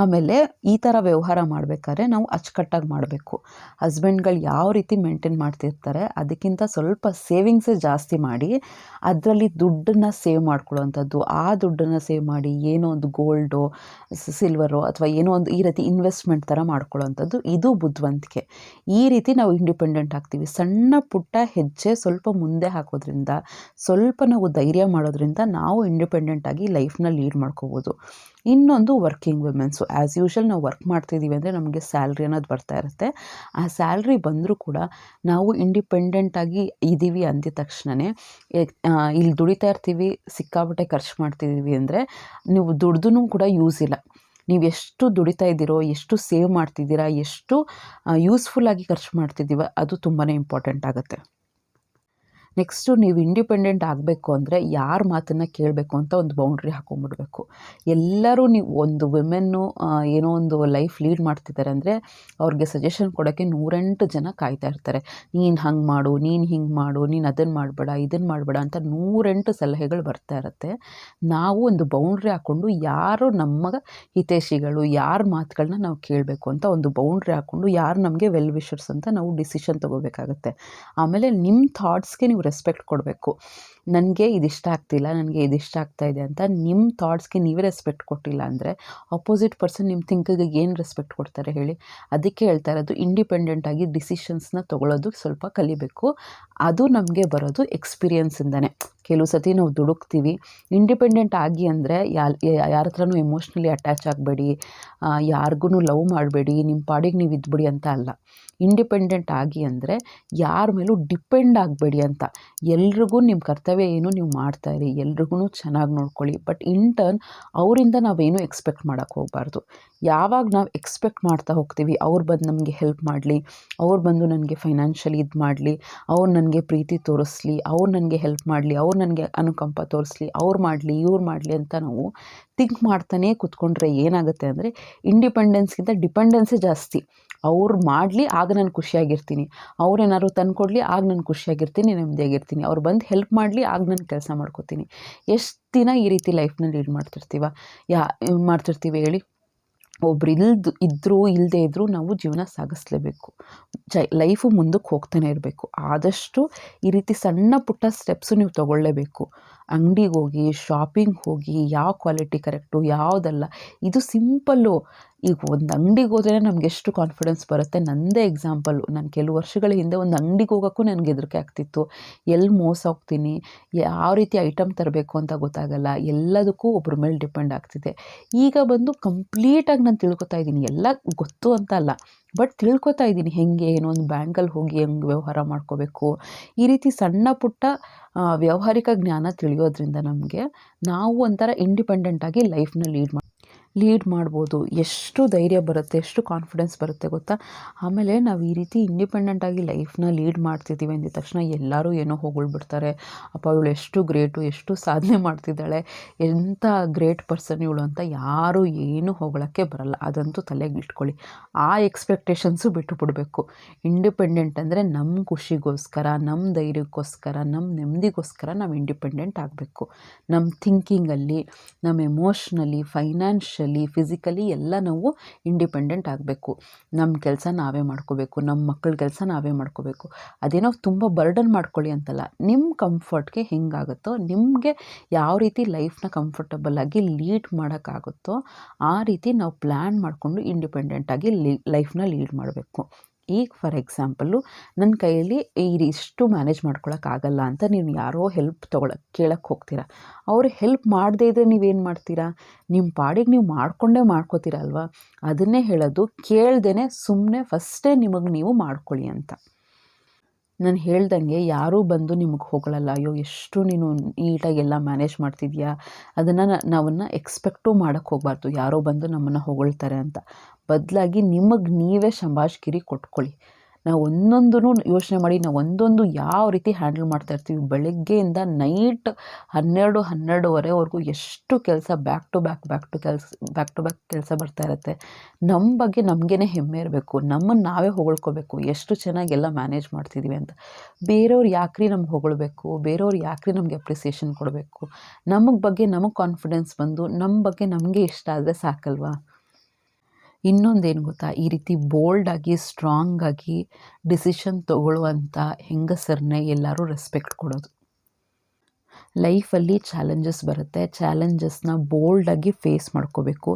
Speaker 1: ಆಮೇಲೆ ಈ ಥರ ವ್ಯವಹಾರ ಮಾಡಬೇಕಾದ್ರೆ ನಾವು ಅಚ್ಚುಕಟ್ಟಾಗಿ ಮಾಡಬೇಕು. ಹಸ್ಬೆಂಡ್ಗಳು ಯಾವ ರೀತಿ ಮೇಂಟೈನ್ ಮಾಡ್ತಿರ್ತಾರೆ, ಅದಕ್ಕಿಂತ ಸ್ವಲ್ಪ ಸೇವಿಂಗ್ಸೇ ಜಾಸ್ತಿ ಮಾಡಿ, ಅದರಲ್ಲಿ ದುಡ್ಡನ್ನು ಸೇವ್ ಮಾಡ್ಕೊಳ್ಳೋವಂಥದ್ದು. ಆ ದುಡ್ಡನ್ನು ಸೇವ್ ಮಾಡಿ ಏನೋ ಒಂದು ಗೋಲ್ಡು ಸಿಲ್ವರು ಅಥವಾ ಏನೋ ಒಂದು ಈ ರೀತಿ ಇನ್ವೆಸ್ಟ್ಮೆಂಟ್ ಥರ ಮಾಡ್ಕೊಳ್ಳೋವಂಥದ್ದು. ಇದು ಬುದ್ಧಿವಂತಿಕೆ. ಈ ಈ ರೀತಿ ನಾವು ಇಂಡಿಪೆಂಡೆಂಟ್ ಆಗ್ತೀವಿ. ಸಣ್ಣ ಪುಟ್ಟ ಹೆಜ್ಜೆ ಸ್ವಲ್ಪ ಮುಂದೆ ಹಾಕೋದ್ರಿಂದ, ಸ್ವಲ್ಪ ನಾವು ಧೈರ್ಯ ಮಾಡೋದ್ರಿಂದ ನಾವು ಇಂಡಿಪೆಂಡೆಂಟ್ ಆಗಿ ಲೈಫ್ನ ಲೀಡ್ ಮಾಡ್ಕೋಬೋದು. ಇನ್ನೊಂದು ವರ್ಕಿಂಗ್ ವುಮೆನ್ಸು ಆ್ಯಸ್ ಯೂಶಲ್ ನಾವು ವರ್ಕ್ ಮಾಡ್ತಿದ್ದೀವಿ ಅಂದರೆ ನಮಗೆ ಸ್ಯಾಲ್ರಿ ಅನ್ನೋದು ಬರ್ತಾ ಇರುತ್ತೆ. ಆ ಸ್ಯಾಲ್ರಿ ಬಂದರೂ ಕೂಡ ನಾವು ಇಂಡಿಪೆಂಡೆಂಟಾಗಿ ಇದ್ದೀವಿ ಅಂದಿದ ತಕ್ಷಣವೇ ಇಲ್ಲಿ ದುಡಿತಾ ಇರ್ತೀವಿ, ಸಿಕ್ಕಾಪಟ್ಟೆ ಖರ್ಚು ಮಾಡ್ತಿದ್ದೀವಿ ಅಂದರೆ ನೀವು ದುಡ್ದು ಕೂಡ ಯೂಸ್ ಇಲ್ಲ. ನೀವು ಎಷ್ಟು ದುಡಿತಾ ಇದ್ದೀರೋ, ಎಷ್ಟು ಸೇವ್ ಮಾಡ್ತಿದ್ದೀರಾ, ಎಷ್ಟು ಯೂಸ್ಫುಲ್ಲಾಗಿ ಖರ್ಚು ಮಾಡ್ತಿದ್ದೀವ, ಅದು ತುಂಬಾ ಇಂಪಾರ್ಟೆಂಟ್ ಆಗುತ್ತೆ. ನೆಕ್ಸ್ಟು ನೀವು ಇಂಡಿಪೆಂಡೆಂಟ್ ಆಗಬೇಕು ಅಂದರೆ ಯಾರ ಮಾತನ್ನು ಕೇಳಬೇಕು ಅಂತ ಒಂದು ಬೌಂಡ್ರಿ ಹಾಕೊಂಡ್ಬಿಡ್ಬೇಕು. ಎಲ್ಲರೂ ನೀವು ಒಂದು ವಿಮೆನ್ನು ಏನೋ ಒಂದು ಲೈಫ್ ಲೀಡ್ ಮಾಡ್ತಿದ್ದಾರೆ ಅಂದರೆ ಅವ್ರಿಗೆ ಸಜೆಷನ್ ಕೊಡೋಕ್ಕೆ ನೂರೆಂಟು ಜನ ಕಾಯ್ತಾ ಇರ್ತಾರೆ. ನೀನು ಹಂಗೆ ಮಾಡು, ನೀನು ಹಿಂಗೆ ಮಾಡು, ನೀನು ಅದನ್ನು ಮಾಡಬೇಡ ಇದನ್ನು ಮಾಡಬೇಡ ಅಂತ ನೂರೆಂಟು ಸಲಹೆಗಳು ಬರ್ತಾ ಇರುತ್ತೆ. ನಾವು ಒಂದು ಬೌಂಡ್ರಿ ಹಾಕ್ಕೊಂಡು ಯಾರು ನಮ್ಮ ಹಿತೈಷಿಗಳು, ಯಾರ ಮಾತುಗಳನ್ನ ನಾವು ಕೇಳಬೇಕು ಅಂತ ಒಂದು ಬೌಂಡ್ರಿ ಹಾಕ್ಕೊಂಡು ಯಾರು ನಮಗೆ ವೆಲ್ ವಿಷರ್ಸ್ ಅಂತ ನಾವು ಡಿಸಿಷನ್ ತೊಗೋಬೇಕಾಗತ್ತೆ. ಆಮೇಲೆ ನಿಮ್ಮ ಥಾಟ್ಸ್ಗೆ ನೀವು ರೆಸ್ಪೆಕ್ಟ್ ಕೊಡಬೇಕು. ನನಗೆ ಇದಿಷ್ಟ ಆಗ್ತಿಲ್ಲ, ನನಗೆ ಇದಿಷ್ಟ ಆಗ್ತಾ ಇದೆ ಅಂತ ನಿಮ್ಮ ಥಾಟ್ಸ್ಗೆ ನೀವೇ ರೆಸ್ಪೆಕ್ಟ್ ಕೊಟ್ಟಿಲ್ಲ ಅಂದರೆ ಅಪೋಸಿಟ್ ಪರ್ಸನ್ ನಿಮ್ಮ ಥಿಂಕಿಗೆ ಏನು ರೆಸ್ಪೆಕ್ಟ್ ಕೊಡ್ತಾರೆ ಹೇಳಿ? ಅದಕ್ಕೆ ಹೇಳ್ತಾ ಇರೋದು ಇಂಡಿಪೆಂಡೆಂಟಾಗಿ ಡಿಸಿಷನ್ಸ್ನ ತೊಗೊಳೋದು ಸ್ವಲ್ಪ ಕಲಿಬೇಕು. ಅದು ನಮಗೆ ಬರೋದು ಎಕ್ಸ್ಪೀರಿಯನ್ಸಿಂದನೇ ಕೆಲವು ಸತಿ ನಾವು ದುಡುಕ್ತೀವಿ. ಇಂಡಿಪೆಂಡೆಂಟ್ ಆಗಿ ಅಂದರೆ ಯಾರ ಹತ್ರನೂ ಎಮೋಷ್ನಲಿ ಅಟ್ಯಾಚ್ ಆಗಬೇಡಿ ಯಾರಿಗೂ ಲವ್ ಮಾಡಬೇಡಿ ನಿಮ್ಮ ಪಾಡಿಗೆ ನೀವು ಇದ್ಬಿಡಿ ಅಂತ ಅಲ್ಲ. ಇಂಡಿಪೆಂಡೆಂಟ್ ಆಗಿ ಅಂದರೆ ಯಾರ ಮೇಲೂ ಡಿಪೆಂಡ್ ಆಗಬೇಡಿ ಅಂತ. ಎಲ್ರಿಗೂ ನಿಮ್ಮ ಕರ್ತವ್ಯ ಏನು ನೀವು ಮಾಡ್ತಾ ಇರಿ ಎಲ್ರಿಗೂ ಚೆನ್ನಾಗಿ ನೋಡ್ಕೊಳ್ಳಿ. ಬಟ್ ಇನ್ ಟರ್ನ್ ಅವರಿಂದ ನಾವೇನು ಎಕ್ಸ್ಪೆಕ್ಟ್ ಮಾಡೋಕ್ಕೆ ಹೋಗಬಾರ್ದು. ಯಾವಾಗ ನಾವು ಎಕ್ಸ್ಪೆಕ್ಟ್ ಮಾಡ್ತಾ ಹೋಗ್ತೀವಿ, ಅವ್ರು ಬಂದು ನಮಗೆ ಹೆಲ್ಪ್ ಮಾಡಲಿ, ಅವ್ರು ಬಂದು ನನಗೆ ಫೈನಾನ್ಷಿಯಲಿ ಇದು ಮಾಡಲಿ, ಅವ್ರು ನನಗೆ ಪ್ರೀತಿ ತೋರಿಸ್ಲಿ, ಅವ್ರು ನನಗೆ ಹೆಲ್ಪ್ ಮಾಡಲಿ, ಅವ್ರು ನನಗೆ ಅನುಕಂಪ ತೋರಿಸ್ಲಿ, ಅವ್ರು ಮಾಡಲಿ, ಇವ್ರು ಮಾಡಲಿ ಅಂತ ನಾವು ಥಿಂಕ್ ಮಾಡ್ತಾನೆ ಕೂತ್ಕೊಂಡ್ರೆ ಏನಾಗುತ್ತೆ ಅಂದರೆ ಇಂಡಿಪೆಂಡೆನ್ಸ್ಗಿಂತ ಡಿಪೆಂಡೆನ್ಸೇ ಜಾಸ್ತಿ. ಅವ್ರು ಮಾಡಲಿ, ಆಗ ನಾನು ಖುಷಿಯಾಗಿರ್ತೀನಿ. ಅವ್ರೇನಾದ್ರು ತಂದು ತಂದುಕೊಡ್ಲಿ ಆಗ ನಾನು ಖುಷಿಯಾಗಿರ್ತೀನಿ ನೆಮ್ಮದಿಯಾಗಿರ್ತೀನಿ ಅವ್ರು ಬಂದು ಹೆಲ್ಪ್ ಮಾಡಲಿ, ಆಗ ನಾನು ಕೆಲಸ ಮಾಡ್ಕೋತೀನಿ. ಎಷ್ಟು ದಿನ ಈ ರೀತಿ ಲೈಫ್ನ ಲೀಡ್ ಮಾಡ್ತಿರ್ತೀವ? ಯಾ, ಮಾಡ್ತಿರ್ತೀವಿ ಹೇಳಿ. ಒಬ್ರು ಇಲ್ದು ಇದ್ದರೂ ಇಲ್ಲದೇ ಇದ್ದರೂ ನಾವು ಜೀವನ ಸಾಗಿಸ್ಲೇಬೇಕು. ಜ, ಲೈಫು ಮುಂದಕ್ಕೆ ಹೋಗ್ತಾನೆ ಇರಬೇಕು. ಆದಷ್ಟು ಈ ರೀತಿ ಸಣ್ಣ ಪುಟ್ಟ ಸ್ಟೆಪ್ಸು ನೀವು ತೊಗೊಳ್ಳೇಬೇಕು ಅಂಗಡಿಗೆ ಹೋಗಿ, ಶಾಪಿಂಗ್ ಹೋಗಿ, ಯಾವ ಕ್ವಾಲಿಟಿ ಕರೆಕ್ಟು, ಯಾವುದಲ್ಲ. ಇದು ಸಿಂಪಲ್ಲು. ಈಗ ಒಂದು ಅಂಗಡಿಗೆ ಹೋದ್ರೆ ನಮ್ಗೆ ಎಷ್ಟು ಕಾನ್ಫಿಡೆನ್ಸ್ ಬರುತ್ತೆ? ನನ್ನದೇ ಎಕ್ಸಾಂಪಲ್ಲು ನಾನು ಕೆಲವು ವರ್ಷಗಳ ಹಿಂದೆ ಒಂದು ಅಂಗಡಿಗೆ ಹೋಗೋಕ್ಕೂ ನನಗೆ ಹೆದರಿಕೆ ಆಗ್ತಿತ್ತು. ಎಲ್ಲಿ ಮೋಸ ಹೋಗ್ತೀನಿ? ಯಾವ ರೀತಿ ಐಟಮ್ ತರಬೇಕು ಅಂತ ಗೊತ್ತಾಗಲ್ಲ. ಎಲ್ಲದಕ್ಕೂ ಒಬ್ಬರ ಮೇಲೆ ಡಿಪೆಂಡ್ ಆಗ್ತಿದೆ. ಈಗ ಬಂದು ಕಂಪ್ಲೀಟಾಗಿ ನಾನು ತಿಳ್ಕೊತಾ ಇದ್ದೀನಿ. ಎಲ್ಲ ಗೊತ್ತು ಅಂತ ಅಲ್ಲ. ಬಟ್ ತಿಳ್ಕೊತಾ ಇದ್ದೀನಿ. ಹೆಂಗೆ, ಏನೋ, ಒಂದು ಬ್ಯಾಂಕಲ್ಲಿ ಹೋಗಿ ಹೆಂಗೆ ವ್ಯವಹಾರ ಮಾಡ್ಕೋಬೇಕು? ಈ ರೀತಿ ಸಣ್ಣ ಪುಟ್ಟ ವ್ಯಾವಹಾರಿಕ ಜ್ಞಾನ ತಿಳಿಯೋದ್ರಿಂದ ನಮಗೆ ನಾವು ಒಂಥರ ಇಂಡಿಪೆಂಡೆಂಟಾಗಿ ಲೈಫ್ನ ಲೀಡ್ ಮಾಡಿ ಲೀಡ್ ಮಾಡ್ಬೋದು. ಎಷ್ಟು ಧೈರ್ಯ ಬರುತ್ತೆ, ಎಷ್ಟು ಕಾನ್ಫಿಡೆನ್ಸ್ ಬರುತ್ತೆ ಗೊತ್ತಾ? ಆಮೇಲೆ ನಾವು ಈ ರೀತಿ ಇಂಡಿಪೆಂಡೆಂಟಾಗಿ ಲೈಫ್ನ ಲೀಡ್ ಮಾಡ್ತಿದ್ದೀವಿ ಅಂದಿದ ತಕ್ಷಣ ಎಲ್ಲರೂ ಏನೋ ಹೊಗಳ್ಬಿಡ್ತಾರೆ. ಅಪ್ಪ, ಇವಳು ಎಷ್ಟು ಗ್ರೇಟು ಎಷ್ಟು ಸಾಧನೆ ಮಾಡ್ತಿದ್ದಾಳೆ ಎಂಥ ಗ್ರೇಟ್ ಪರ್ಸನ್ ಇವಳು ಅಂತ ಯಾರೂ ಏನೂ ಹೊಗಳಕ್ಕೆ ಬರಲ್ಲ. ಅದಂತೂ ತಲೆಗೆ ಇಟ್ಕೊಳ್ಳಿ. ಆ ಎಕ್ಸ್ಪೆಕ್ಟೇಷನ್ಸು ಬಿಟ್ಟು ಬಿಡಬೇಕು. ಇಂಡಿಪೆಂಡೆಂಟ್ ಅಂದರೆ ನಮ್ಮ ಖುಷಿಗೋಸ್ಕರ ನಮ್ಮ ಧೈರ್ಯಕ್ಕೋಸ್ಕರ ನಮ್ಮ ನೆಮ್ಮದಿಗೋಸ್ಕರ ನಾವು ಇಂಡಿಪೆಂಡೆಂಟ್ ಆಗಬೇಕು. ನಮ್ಮ ಥಿಂಕಿಂಗಲ್ಲಿ ನಮ್ಮ ಎಮೋಷ್ನಲ್ಲಿ ಫೈನಾನ್ಷಿಯಲಿ ಫಿಸಿಕಲಿ ಎಲ್ಲ ನಾವು ಇಂಡಿಪೆಂಡೆಂಟ್ ಆಗಬೇಕು. ನಮ್ಮ ಕೆಲಸ ನಾವೇ ಮಾಡ್ಕೋಬೇಕು ನಮ್ಮ ಮಕ್ಕಳ ಕೆಲಸ ನಾವೇ ಮಾಡ್ಕೋಬೇಕು. ಅದೇನೋ ತುಂಬ ಬರ್ಡನ್ ಮಾಡ್ಕೊಳ್ಳಿ ಅಂತಲ್ಲ ನಿಮ್ಮ ಕಂಫರ್ಟ್ಗೆ ಹೆಂಗಾಗುತ್ತೋ, ನಿಮಗೆ ಯಾವ ರೀತಿ ಲೈಫ್ನ ಕಂಫರ್ಟಬಲ್ಲಾಗಿ ಲೀಡ್ ಮಾಡೋಕ್ಕಾಗುತ್ತೋ, ಆ ರೀತಿ ನಾವು ಪ್ಲ್ಯಾನ್ ಮಾಡಿಕೊಂಡು ಇಂಡಿಪೆಂಡೆಂಟಾಗಿ ಲೈಫ್ನ ಲೀಡ್ ಮಾಡಬೇಕು. ಈಗ ಫಾರ್ ಎಕ್ಸಾಂಪಲ್ಲು ನನ್ನ ಕೈಯಲ್ಲಿ ಇಷ್ಟು ಮ್ಯಾನೇಜ್ ಮಾಡ್ಕೊಳಕ್ಕಾಗಲ್ಲ ಅಂತ ನೀವು ಯಾರೋ ಹೆಲ್ಪ್ ತೊಗೊಳಕ್ಕೆ ಕೇಳಕ್ಕೆ ಹೋಗ್ತೀರಾ. ಅವ್ರು ಹೆಲ್ಪ್ ಮಾಡದೇ ಇದ್ದರೆ ನೀವೇನು ಮಾಡ್ತೀರಾ? ನಿಮ್ಮ ಪಾಡಿಗೆ ನೀವು ಮಾಡಿಕೊಂಡೇ ಮಾಡ್ಕೋತೀರ ಅಲ್ವಾ ಅದನ್ನೇ ಹೇಳೋದು ಕೇಳ್ದೇ ಸುಮ್ಮನೆ ಫಸ್ಟೇ ನಿಮಗೆ ನೀವು ಮಾಡ್ಕೊಳ್ಳಿ ಅಂತ. ನಾನು ಹೇಳ್ದಂಗೆ ಯಾರೂ ಬಂದು ನಿಮಗೆ ಹೋಗಲಲ್ಲ ಅಯ್ಯೋ ಎಷ್ಟು ನೀನು ನೀಟಾಗಿ ಎಲ್ಲ ಮ್ಯಾನೇಜ್ ಮಾಡ್ತಿದ್ಯಾ? ಅದನ್ನು ನಾವನ್ನು ಎಕ್ಸ್ಪೆಕ್ಟೂ ಮಾಡೋಕ್ಕೆ ಹೋಗಬಾರ್ದು. ಯಾರೋ ಬಂದು ನಮ್ಮನ್ನು ಹೊಗಳ್ತಾರೆ ಅಂತ. ಬದಲಾಗಿ ನಿಮಗೆ ನೀವೇ ಶಂಭಾಷ್ಗಿರಿ ಕೊಟ್ಕೊಳ್ಳಿ. ನಾವು ಒಂದೊಂದೂ ಯೋಚನೆ ಮಾಡಿ, ನಾವು ಒಂದೊಂದು ಯಾವ ರೀತಿ ಹ್ಯಾಂಡಲ್ ಮಾಡ್ತಾ ಇರ್ತೀವಿ. ಬೆಳಗ್ಗೆಯಿಂದ ನೈಟ್ ಹನ್ನೆರಡು, ಹನ್ನೆರಡುವರೆವರೆಗೂ ಎಷ್ಟು ಕೆಲಸ back to back back to ಕೆಲಸ ಬ್ಯಾಕ್ ಟು ಬ್ಯಾಕ್ ಕೆಲಸ ಬರ್ತಾ ಇರುತ್ತೆ. ನಮ್ಮ ಬಗ್ಗೆ ನಮಗೇ ಹೆಮ್ಮೆ ಇರಬೇಕು. ನಮ್ಮನ್ನು ನಾವೇ ಹೊಗಳ್ಕೋಬೇಕು. ಎಷ್ಟು ಚೆನ್ನಾಗಿ ಎಲ್ಲ ಮ್ಯಾನೇಜ್ ಮಾಡ್ತಿದ್ದೀವಿ ಅಂತ. ಬೇರೆಯವ್ರು ಯಾಕ್ರಿ ನಮ್ಗೆ ಹೊಗಳ್ಬೇಕು? ಬೇರೆಯವ್ರು ಯಾಕ್ರಿ ನಮಗೆ ಅಪ್ರಿಸಿಯೇಷನ್ ಕೊಡಬೇಕು? ನಮಗೆ ಬಗ್ಗೆ ನಮಗೆ ಕಾನ್ಫಿಡೆನ್ಸ್ ಬಂದು ನಮ್ಮ ಬಗ್ಗೆ ನಮಗೆ ಇಷ್ಟ ಆದರೆ ಸಾಕಲ್ವಾ? ಇನ್ನೊಂದೇನು ಗೊತ್ತಾ? ಈ ರೀತಿ ಬೋಲ್ಡಾಗಿ ಸ್ಟ್ರಾಂಗಾಗಿ ಡಿಸಿಷನ್ ತಗೊಳ್ಳುವಂಥ ಹೆಂಗಸರನ್ನೇ ಎಲ್ಲರೂ ರೆಸ್ಪೆಕ್ಟ್ ಕೊಡೋದು. ಲೈಫಲ್ಲಿ ಚಾಲೆಂಜಸ್ ಬರುತ್ತೆ. ಚಾಲೆಂಜಸ್ನ ಬೋಲ್ಡಾಗಿ ಫೇಸ್ ಮಾಡ್ಕೋಬೇಕು.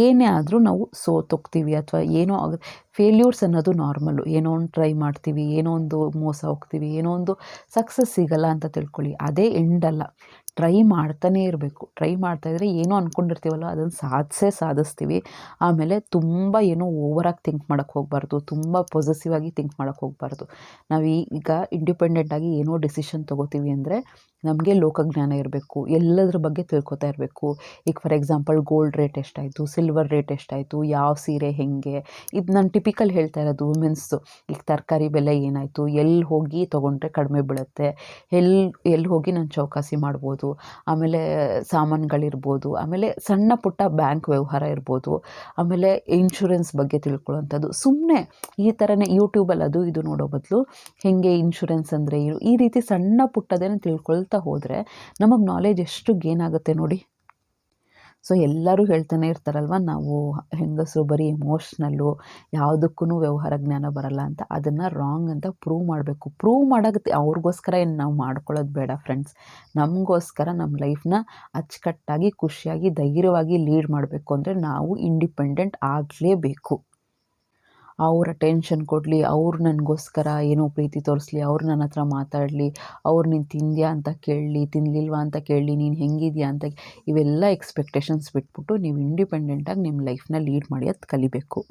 Speaker 1: ಏನೇ ಆದರೂ ನಾವು ಸೋತೋಗ್ತೀವಿ ಅಥವಾ ಏನೋ ಆಗ ಫೇಲ್ಯೂರ್ಸ್ ಅನ್ನೋದು ನಾರ್ಮಲ್ಲು ಏನೋ ಒಂದು ಟ್ರೈ ಮಾಡ್ತೀವಿ, ಏನೋ ಒಂದು ಮೋಸ ಹೋಗ್ತೀವಿ, ಏನೋ ಒಂದು ಸಕ್ಸಸ್ ಸಿಗಲ್ಲ ಅಂತ ತಿಳ್ಕೊಳ್ಳಿ. ಅದೇ ಎಂಡಲ್ಲ ಟ್ರೈ ಮಾಡ್ತಾನೇ ಇರಬೇಕು. ಟ್ರೈ ಮಾಡ್ತಾಯಿದ್ರೆ ಏನೋ ಅಂದ್ಕೊಂಡಿರ್ತೀವಲ್ಲ ಅದನ್ನು ಸಾಧಿಸೇ ಸಾಧಿಸ್ತೀವಿ. ಆಮೇಲೆ ತುಂಬ ಏನೋ ಓವರಾಗಿ ಥಿಂಕ್ ಮಾಡೋಕ್ಕೆ ಹೋಗಬಾರ್ದು, ತುಂಬ ಪೊಸೆಸಿವ್ ಆಗಿ ಥಿಂಕ್ ಮಾಡೋಕ್ಕೆ ಹೋಗಬಾರ್ದು. ನಾವು ಈಗ ಇಂಡಿಪೆಂಡೆಂಟಾಗಿ ಏನೋ ಡಿಸಿಷನ್ ತೊಗೋತೀವಿ ಅಂದರೆ ನಮಗೆ ಲೋಕಜ್ಞಾನ ಇರಬೇಕು, ಎಲ್ಲದ್ರ ಬಗ್ಗೆ ತಿಳ್ಕೊತಾ ಇರಬೇಕು. ಈಗ ಫಾರ್ ಎಕ್ಸಾಂಪಲ್ ಗೋಲ್ಡ್ ರೇಟ್ ಎಷ್ಟಾಯಿತು ಸಿಲ್ವರ್ ರೇಟ್ ಎಷ್ಟಾಯಿತು, ಯಾವ ಸೀರೆ ಹೇಗೆ? ಇದು ನಾನು ಟಿಪಿಕಲ್ ಹೇಳ್ತಾ ಇರೋದು ವುಮೆನ್ಸ್ದು ಈಗ ತರಕಾರಿ ಬೆಲೆ ಏನಾಯಿತು ಎಲ್ಲಿ ಹೋಗಿ ತೊಗೊಂಡ್ರೆ ಕಡಿಮೆ ಬೀಳುತ್ತೆ ಎಲ್ಲಿ ಎಲ್ಲಿ ಹೋಗಿ ನಾನು ಚೌಕಾಸಿ ಮಾಡ್ಬೋದು, ಆಮೇಲೆ ಸಾಮಾನುಗಳಿರ್ಬೋದು, ಆಮೇಲೆ ಸಣ್ಣ ಪುಟ್ಟ ಬ್ಯಾಂಕ್ ವ್ಯವಹಾರ ಇರ್ಬೋದು, ಆಮೇಲೆ ಇನ್ಶೂರೆನ್ಸ್ ಬಗ್ಗೆ ತಿಳ್ಕೊಳ್ಳೋಂಥದ್ದು ಸುಮ್ಮನೆ ಈ ಥರನೇ ಯೂಟ್ಯೂಬಲ್ಲಿ ಅದು ಇದು ನೋಡೋ ಬದಲು ಹೇಗೆ ಇನ್ಶೂರೆನ್ಸ್ ಅಂದರೆ ಈ ರೀತಿ ಸಣ್ಣ ಪುಟ್ಟದೇನೆ ತಿಳ್ಕೊಳ್ತಾ ಹೋದರೆ ನಮಗೆ ನಾಲೆಜ್ ಎಷ್ಟು ಗೇನ್ ಆಗುತ್ತೆ ನೋಡಿ? ಸೊ ಎಲ್ಲರೂ ಹೇಳ್ತಾನೆ ಇರ್ತಾರಲ್ವ, ನಾವು ಹೆಂಗಸರು ಬರೀ ಎಮೋಷ್ನಲ್ಲು ಯಾವುದಕ್ಕೂ ವ್ಯವಹಾರ ಜ್ಞಾನ ಬರಲ್ಲ ಅಂತ. ಅದನ್ನು ರಾಂಗ್ ಅಂತ ಪ್ರೂವ್ ಮಾಡಬೇಕು. ಪ್ರೂವ್ ಮಾಡೋಕ್ಕೆ ಅವ್ರಿಗೋಸ್ಕರ ಏನು ನಾವು ಮಾಡ್ಕೊಳ್ಳೋದು ಬೇಡ ಫ್ರೆಂಡ್ಸ್ ನಮಗೋಸ್ಕರ ನಮ್ಮ ಲೈಫ್ನ ಅಚ್ಚುಕಟ್ಟಾಗಿ, ಖುಷಿಯಾಗಿ, ಧೈರ್ಯವಾಗಿ ಲೀಡ್ ಮಾಡಬೇಕು ಅಂದರೆ ನಾವು ಇಂಡಿಪೆಂಡೆಂಟ್ ಆಗಲೇಬೇಕು. ಅವರ ಟೆನ್ಷನ್ ಕೊಡಲಿ, ಅವ್ರು ನನಗೋಸ್ಕರ ಏನೋ ಪ್ರೀತಿ ತೋರಿಸ್ಲಿ, ಅವ್ರು ನನ್ನ ಹತ್ರ ಮಾತಾಡಲಿ, ಅವ್ರು ನೀನು ತಿಂದ್ಯಾ ಅಂತ ಕೇಳಲಿ ತಿನ್ನಲಿಲ್ವಾ ಅಂತ ಕೇಳಲಿ, ನೀನು ಹೆಂಗಿದ್ಯಾ ಅಂತ ಇವೆಲ್ಲ ಎಕ್ಸ್ಪೆಕ್ಟೇಷನ್ಸ್ ಬಿಟ್ಬಿಟ್ಟು ನೀವು ಇಂಡಿಪೆಂಡೆಂಟಾಗಿ ನಿಮ್ಮ ಲೈಫ್ನ ಲೀಡ್ ಮಾಡೋದು ಕಲಿಬೇಕು.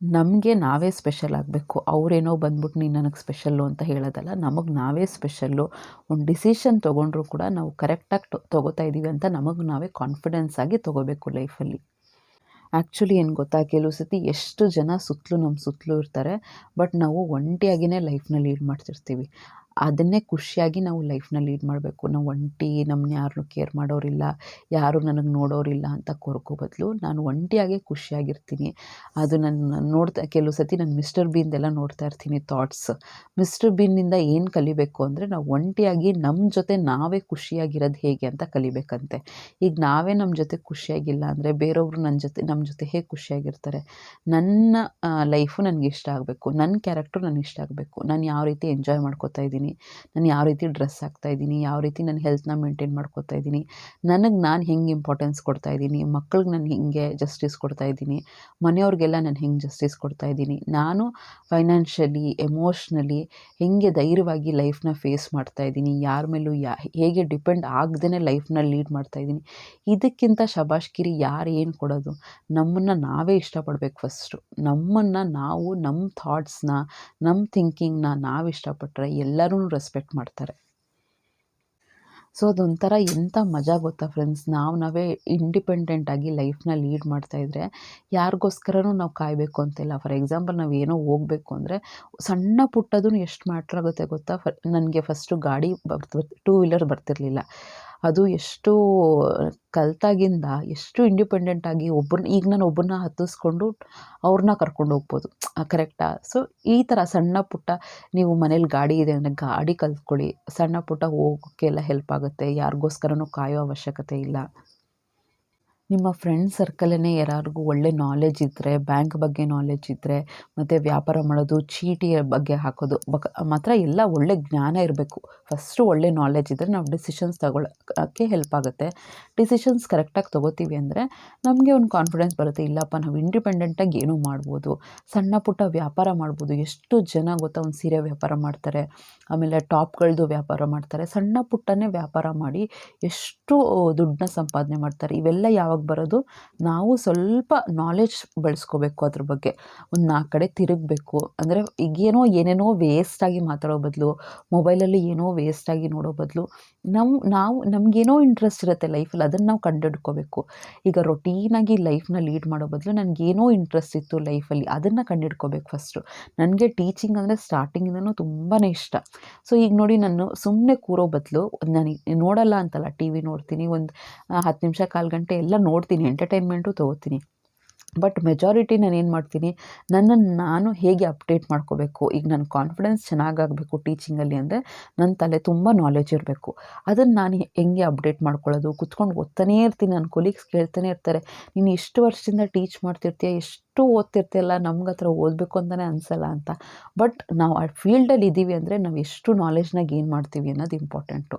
Speaker 1: ನಮಗೆ ನಾವೇ ಸ್ಪೆಷಲ್ ಆಗಬೇಕು. ಅವರೇನೋ ಬಂದ್ಬಿಟ್ಟು ನೀನು ನನಗೆ ಸ್ಪೆಷಲ್ಲು ಅಂತ ಹೇಳೋದಲ್ಲ, ನಮಗೆ ನಾವೇ ಸ್ಪೆಷಲ್ಲು ಒಂದು ಡಿಸಿಷನ್ ತೊಗೊಂಡ್ರೂ ಕೂಡ ನಾವು ಕರೆಕ್ಟಾಗಿ ತೊಗೋತಾ ಇದ್ದೀವಿ ಅಂತ ನಮಗೆ ನಾವೇ ಕಾನ್ಫಿಡೆನ್ಸ್ ಆಗಿ ತೊಗೋಬೇಕು ಲೈಫಲ್ಲಿ ಆ್ಯಕ್ಚುಲಿ ಏನು ಗೊತ್ತಾ, ಕೆಲವು ಸತಿ ಎಷ್ಟು ಜನ ಸುತ್ತಲೂ ನಮ್ಮ ಸುತ್ತಲೂ ಇರ್ತಾರೆ ಬಟ್ ನಾವು ಒಂಟಿಯಾಗಿಯೇ ಲೈಫ್ನ ಲೀಡ್ ಮಾಡ್ತಿರ್ತೀವಿ. ಅದನ್ನೇ ಖುಷಿಯಾಗಿ ನಾವು ಲೈಫ್ನ ಲೀಡ್ ಮಾಡಬೇಕು. ನಾವು ಒಂಟಿ ನಮ್ಮನ್ನ ಯಾರನ್ನೂ ಕೇರ್ ಮಾಡೋರಿಲ್ಲ, ಯಾರು ನನಗೆ ನೋಡೋರಿಲ್ಲ ಅಂತ ಕೊರಕೋ ಬದಲು ನಾನು ಒಂಟಿಯಾಗೇ ಖುಷಿಯಾಗಿರ್ತೀನಿ. ಅದು ನನ್ನ ನೋಡ್ತಾ, ಕೆಲವು ಸತಿ ನಾನು ಮಿಸ್ಟರ್ ಬೀನ್ದೆಲ್ಲ ನೋಡ್ತಾ ಇರ್ತೀನಿ ಥಾಟ್ಸ್. ಮಿಸ್ಟರ್ ಬೀನ್ನಿಂದ ಏನು ಕಲಿಬೇಕು ಅಂದರೆ ನಾವು ಒಂಟಿಯಾಗಿ ನಮ್ಮ ಜೊತೆ ನಾವೇ ಖುಷಿಯಾಗಿರೋದು ಹೇಗೆ ಅಂತ ಕಲಿಬೇಕಂತೆ. ಈಗ ನಾವೇ ನಮ್ಮ ಜೊತೆ ಖುಷಿಯಾಗಿಲ್ಲ ಅಂದರೆ ಬೇರೆಯವರು ನನ್ನ ಜೊತೆ ನಮ್ಮ ಜೊತೆ ಹೇಗೆ ಖುಷಿಯಾಗಿರ್ತಾರೆ? ನನ್ನ ಲೈಫು ನನಗೆ ಇಷ್ಟ ಆಗಬೇಕು. ನನ್ನ ಕ್ಯಾರೆಕ್ಟ್ರು ನನಗೆ ಇಷ್ಟ ಆಗಬೇಕು. ನಾನು ಯಾವ ರೀತಿ ಎಂಜಾಯ್ ಮಾಡ್ಕೋತಾ ಇದ್ದೀನಿ ನಾನು ಯಾವ ರೀತಿ ಡ್ರೆಸ್ ಹಾಕ್ತಾ ಇದ್ದೀನಿ, ಯಾವ ರೀತಿ ನನ್ನ ಹೆಲ್ತ್ನ ಮೇಂಟೈನ್ ಮಾಡ್ಕೋತಾ ಇದ್ದೀನಿ, ನನಗೆ ನಾನು ಹೆಂಗೆ ಇಂಪಾರ್ಟೆನ್ಸ್ ಕೊಡ್ತಾ ಇದ್ದೀನಿ, ಮಕ್ಳಿಗೆ ನಾನು ಹಿಂಗೆ ಜಸ್ಟಿಸ್ ಕೊಡ್ತಾ ಇದ್ದೀನಿ, ಮನೆಯವ್ರಿಗೆಲ್ಲ ನಾನು ಹೆಂಗೆ ಜಸ್ಟಿಸ್ ಕೊಡ್ತಾ ಇದ್ದೀನಿ, ನಾನು ಫೈನಾನ್ಷಿಯಲಿ ಎಮೋಷ್ನಲಿ ಹೇಗೆ ಧೈರ್ಯವಾಗಿ ಲೈಫ್ನ ಫೇಸ್ ಮಾಡ್ತಾ ಇದ್ದೀನಿ, ಯಾರ ಮೇಲೂ ಯಾ, ಹೇಗೆ ಡಿಪೆಂಡ್ ಆಗದೇ ಲೈಫ್ನ ಲೀಡ್ ಮಾಡ್ತಾ ಇದ್ದೀನಿ, ಇದಕ್ಕಿಂತ ಶಬಾಷ್ಗಿರಿ ಯಾರು ಏನು ಕೊಡೋದು, ನಮ್ಮನ್ನು ನಾವೇ ಇಷ್ಟಪಡಬೇಕು ಫಸ್ಟು ನಮ್ಮನ್ನು ನಾವು ನಮ್ಮ ಥಾಟ್ಸ್ನ ನಮ್ಮ ಥಿಂಕಿಂಗ್ನ ನಾವು ಇಷ್ಟಪಟ್ಟರೆ ಎಲ್ಲರೂ ರೆಸ್ಪೆಕ್ಟ್ ಮಾಡ್ತಾರೆ. ಸೊ ಅದೊಂಥರ ಎಂಥ ಮಜಾ ಗೊತ್ತಾ ಫ್ರೆಂಡ್ಸ್ ನಾವು ನಾವೇ ಇಂಡಿಪೆಂಡೆಂಟಾಗಿ ಲೈಫ್ನ ಲೀಡ್ ಮಾಡ್ತಾಯಿದ್ರೆ ಯಾರಿಗೋಸ್ಕರನೂ ನಾವು ಕಾಯಬೇಕು ಅಂತಿಲ್ಲ. ಫಾರ್ ಎಕ್ಸಾಂಪಲ್ ನಾವು ಏನೋ ಹೋಗಬೇಕು ಅಂದರೆ ಸಣ್ಣ ಪುಟ್ಟದೂ ಎಷ್ಟು ಮ್ಯಾಟ್ರ್ ಆಗುತ್ತೆ ಗೊತ್ತಾ? ನನಗೆ ಫಸ್ಟು ಗಾಡಿ ಬರ್ತ ಟೂ ವೀಲರ್ ಬರ್ತಿರಲಿಲ್ಲ. ಅದು ಎಷ್ಟು ಕಲ್ತಾಗಿಂದ ಎಷ್ಟು ಇಂಡಿಪೆಂಡೆಂಟ್ ಆಗಿ ಒಬ್ಬರನ್ನ ಈಗ ನಾನು ಒಬ್ಬರನ್ನ ಹತ್ತಿಸ್ಕೊಂಡು ಅವ್ರನ್ನ ಕರ್ಕೊಂಡು ಹೋಗ್ಬೋದು. ಕರೆಕ್ಟಾ ಸೊ ಈ ಥರ ಸಣ್ಣ ಪುಟ್ಟ ನೀವು ಮನೇಲಿ ಗಾಡಿ ಇದೆ ಅಂದರೆ ಗಾಡಿ ಕಲ್ತ್ಕೊಳ್ಳಿ. ಸಣ್ಣ ಪುಟ್ಟ ಹೋಗೋಕ್ಕೆಲ್ಲ ಹೆಲ್ಪ್ ಆಗುತ್ತೆ. ಯಾರಿಗೋಸ್ಕರನೂ ಕಾಯೋ ಅವಶ್ಯಕತೆ ಇಲ್ಲ. ನಿಮ್ಮ ಫ್ರೆಂಡ್ ಸರ್ಕಲನ್ನೇ ಯಾರಿಗೂ ಒಳ್ಳೆ ನಾಲೆಜ್ ಇದ್ದರೆ ಬ್ಯಾಂಕ್ ಬಗ್ಗೆ ನಾಲೆಜ್ ಇದ್ದರೆ ಮತ್ತು ವ್ಯಾಪಾರ ಮಾಡೋದು ಚೀಟಿಯ ಬಗ್ಗೆ ಹಾಕೋದು, ಬಕ್, ಮಾತ್ರ ಎಲ್ಲ ಒಳ್ಳೆ ಜ್ಞಾನ ಇರಬೇಕು. ಫಸ್ಟು ಒಳ್ಳೆ ನಾಲೆಜ್ ಇದ್ದರೆ ನಾವು ಡಿಸಿಷನ್ಸ್ ತಗೊಳ್ಳೋಕ್ಕೆ ಹೆಲ್ಪ್ ಆಗುತ್ತೆ. ಡಿಸಿಷನ್ಸ್ ಕರೆಕ್ಟಾಗಿ ತೊಗೋತೀವಿ ಅಂದರೆ ನಮಗೆ ಒಂದು ಕಾನ್ಫಿಡೆನ್ಸ್ ಬರುತ್ತೆ. ಇಲ್ಲಪ್ಪ, ನಾವು ಇಂಡಿಪೆಂಡೆಂಟಾಗಿ ಏನೂ ಮಾಡ್ಬೋದು. ಸಣ್ಣ ಪುಟ್ಟ ವ್ಯಾಪಾರ ಮಾಡ್ಬೋದು. ಎಷ್ಟು ಜನ ಗೊತ್ತಾ ಒಂದು ಸೀರೆ ವ್ಯಾಪಾರ ಮಾಡ್ತಾರೆ, ಆಮೇಲೆ ಟಾಪ್ಗಳದ್ದು ವ್ಯಾಪಾರ ಮಾಡ್ತಾರೆ. ಸಣ್ಣ ಪುಟ್ಟನೇ ವ್ಯಾಪಾರ ಮಾಡಿ ಎಷ್ಟು ದುಡ್ಡನ್ನ ಸಂಪಾದನೆ ಮಾಡ್ತಾರೆ. ಇವೆಲ್ಲ ಯಾವಾಗ ಬರೋದು, ನಾವು ಸ್ವಲ್ಪ ನಾಲೆಜ್ ಬೆಳೆಸ್ಕೋಬೇಕು ಅದ್ರ ಬಗ್ಗೆ. ಒಂದು ನಾಲ್ಕು ಕಡೆ ತಿರುಗಬೇಕು. ಅಂದರೆ ಈಗೇನೋ ಏನೇನೋ ವೇಸ್ಟಾಗಿ ಮಾತಾಡೋ ಬದಲು ಮೊಬೈಲಲ್ಲಿ ಏನೋ ವೇಸ್ಟಾಗಿ ನೋಡೋ ಬದಲು ನಮ್ಮ ನಾವು, ನಮಗೇನೋ ಇಂಟ್ರೆಸ್ಟ್ ಇರುತ್ತೆ ಲೈಫಲ್ಲಿ ಅದನ್ನು ನಾವು ಕಂಡುಹಿಡ್ಕೋಬೇಕು. ಈಗ ರೊಟೀನಾಗಿ ಲೈಫ್ನ ಲೀಡ್ ಮಾಡೋ ಬದಲು ನನಗೇನೋ ಇಂಟ್ರೆಸ್ಟ್ ಇತ್ತು ಲೈಫಲ್ಲಿ ಅದನ್ನು ಕಂಡುಹಿಡ್ಕೋಬೇಕು ಫಸ್ಟು ನನಗೆ ಟೀಚಿಂಗ್ ಅಂದರೆ ಸ್ಟಾರ್ಟಿಂಗಿಂದನೂ ತುಂಬಾ ಇಷ್ಟ. ಸೊ ಈಗ ನೋಡಿ ನಾನು ಸುಮ್ಮನೆ ಕೂರೋ ಬದಲು, ನನಗೆ, ನೋಡಲ್ಲ ಅಂತಲ್ಲ ಟಿ ವಿ ನೋಡ್ತೀನಿ, ಒಂದು, ಹತ್ತು ನಿಮಿಷ, ಕಾಲು ಗಂಟೆ ಎಲ್ಲ ನೋಡ್ತೀನಿ ಎಂಟರ್ಟೈನ್ಮೆಂಟು ತೊಗೋತೀನಿ ಬಟ್ ಮೆಜಾರಿಟಿ ನಾನು ಏನು ಮಾಡ್ತೀನಿ ನನ್ನನ್ನು ನಾನು ಹೇಗೆ ಅಪ್ಡೇಟ್ ಮಾಡ್ಕೋಬೇಕು? ಈಗ ನನ್ನ ಕಾನ್ಫಿಡೆನ್ಸ್ ಚೆನ್ನಾಗಾಗಬೇಕು ಟೀಚಿಂಗಲ್ಲಿ ಅಂದರೆ ನನ್ನ ತಲೆ ತುಂಬ ನಾಲೆಜ್ ಇರಬೇಕು. ಅದನ್ನು ನಾನು ಹೆಂಗೆ ಅಪ್ಡೇಟ್ ಮಾಡ್ಕೊಳ್ಳೋದು? ಕುತ್ಕೊಂಡು ಓದ್ತಾನೇ ಇರ್ತೀನಿ. ನನ್ನ ಕೊಲೀಗ್ಸ್ ಕೇಳ್ತಾನೆ ಇರ್ತಾರೆ. ನೀನು ಎಷ್ಟು ವರ್ಷದಿಂದ ಟೀಚ್ ಮಾಡ್ತಿರ್ತೀಯ? ಎಷ್ಟು ಓದ್ತಿರ್ತೀಯಲ್ಲ? ನಮ್ಗೆ ಹತ್ರ ಓದಬೇಕು ಅಂತಲೇ ಅನಿಸಲ್ಲ ಅಂತ. ಬಟ್ ನಾವು ಆ ಫೀಲ್ಡಲ್ಲಿ ಇದ್ದೀವಿ ಅಂದರೆ ನಾವು ಎಷ್ಟು ನಾಲೆಜ್ನ ಗೇನ್ ಮಾಡ್ತೀವಿ ಅನ್ನೋದು ಇಂಪಾರ್ಟೆಂಟು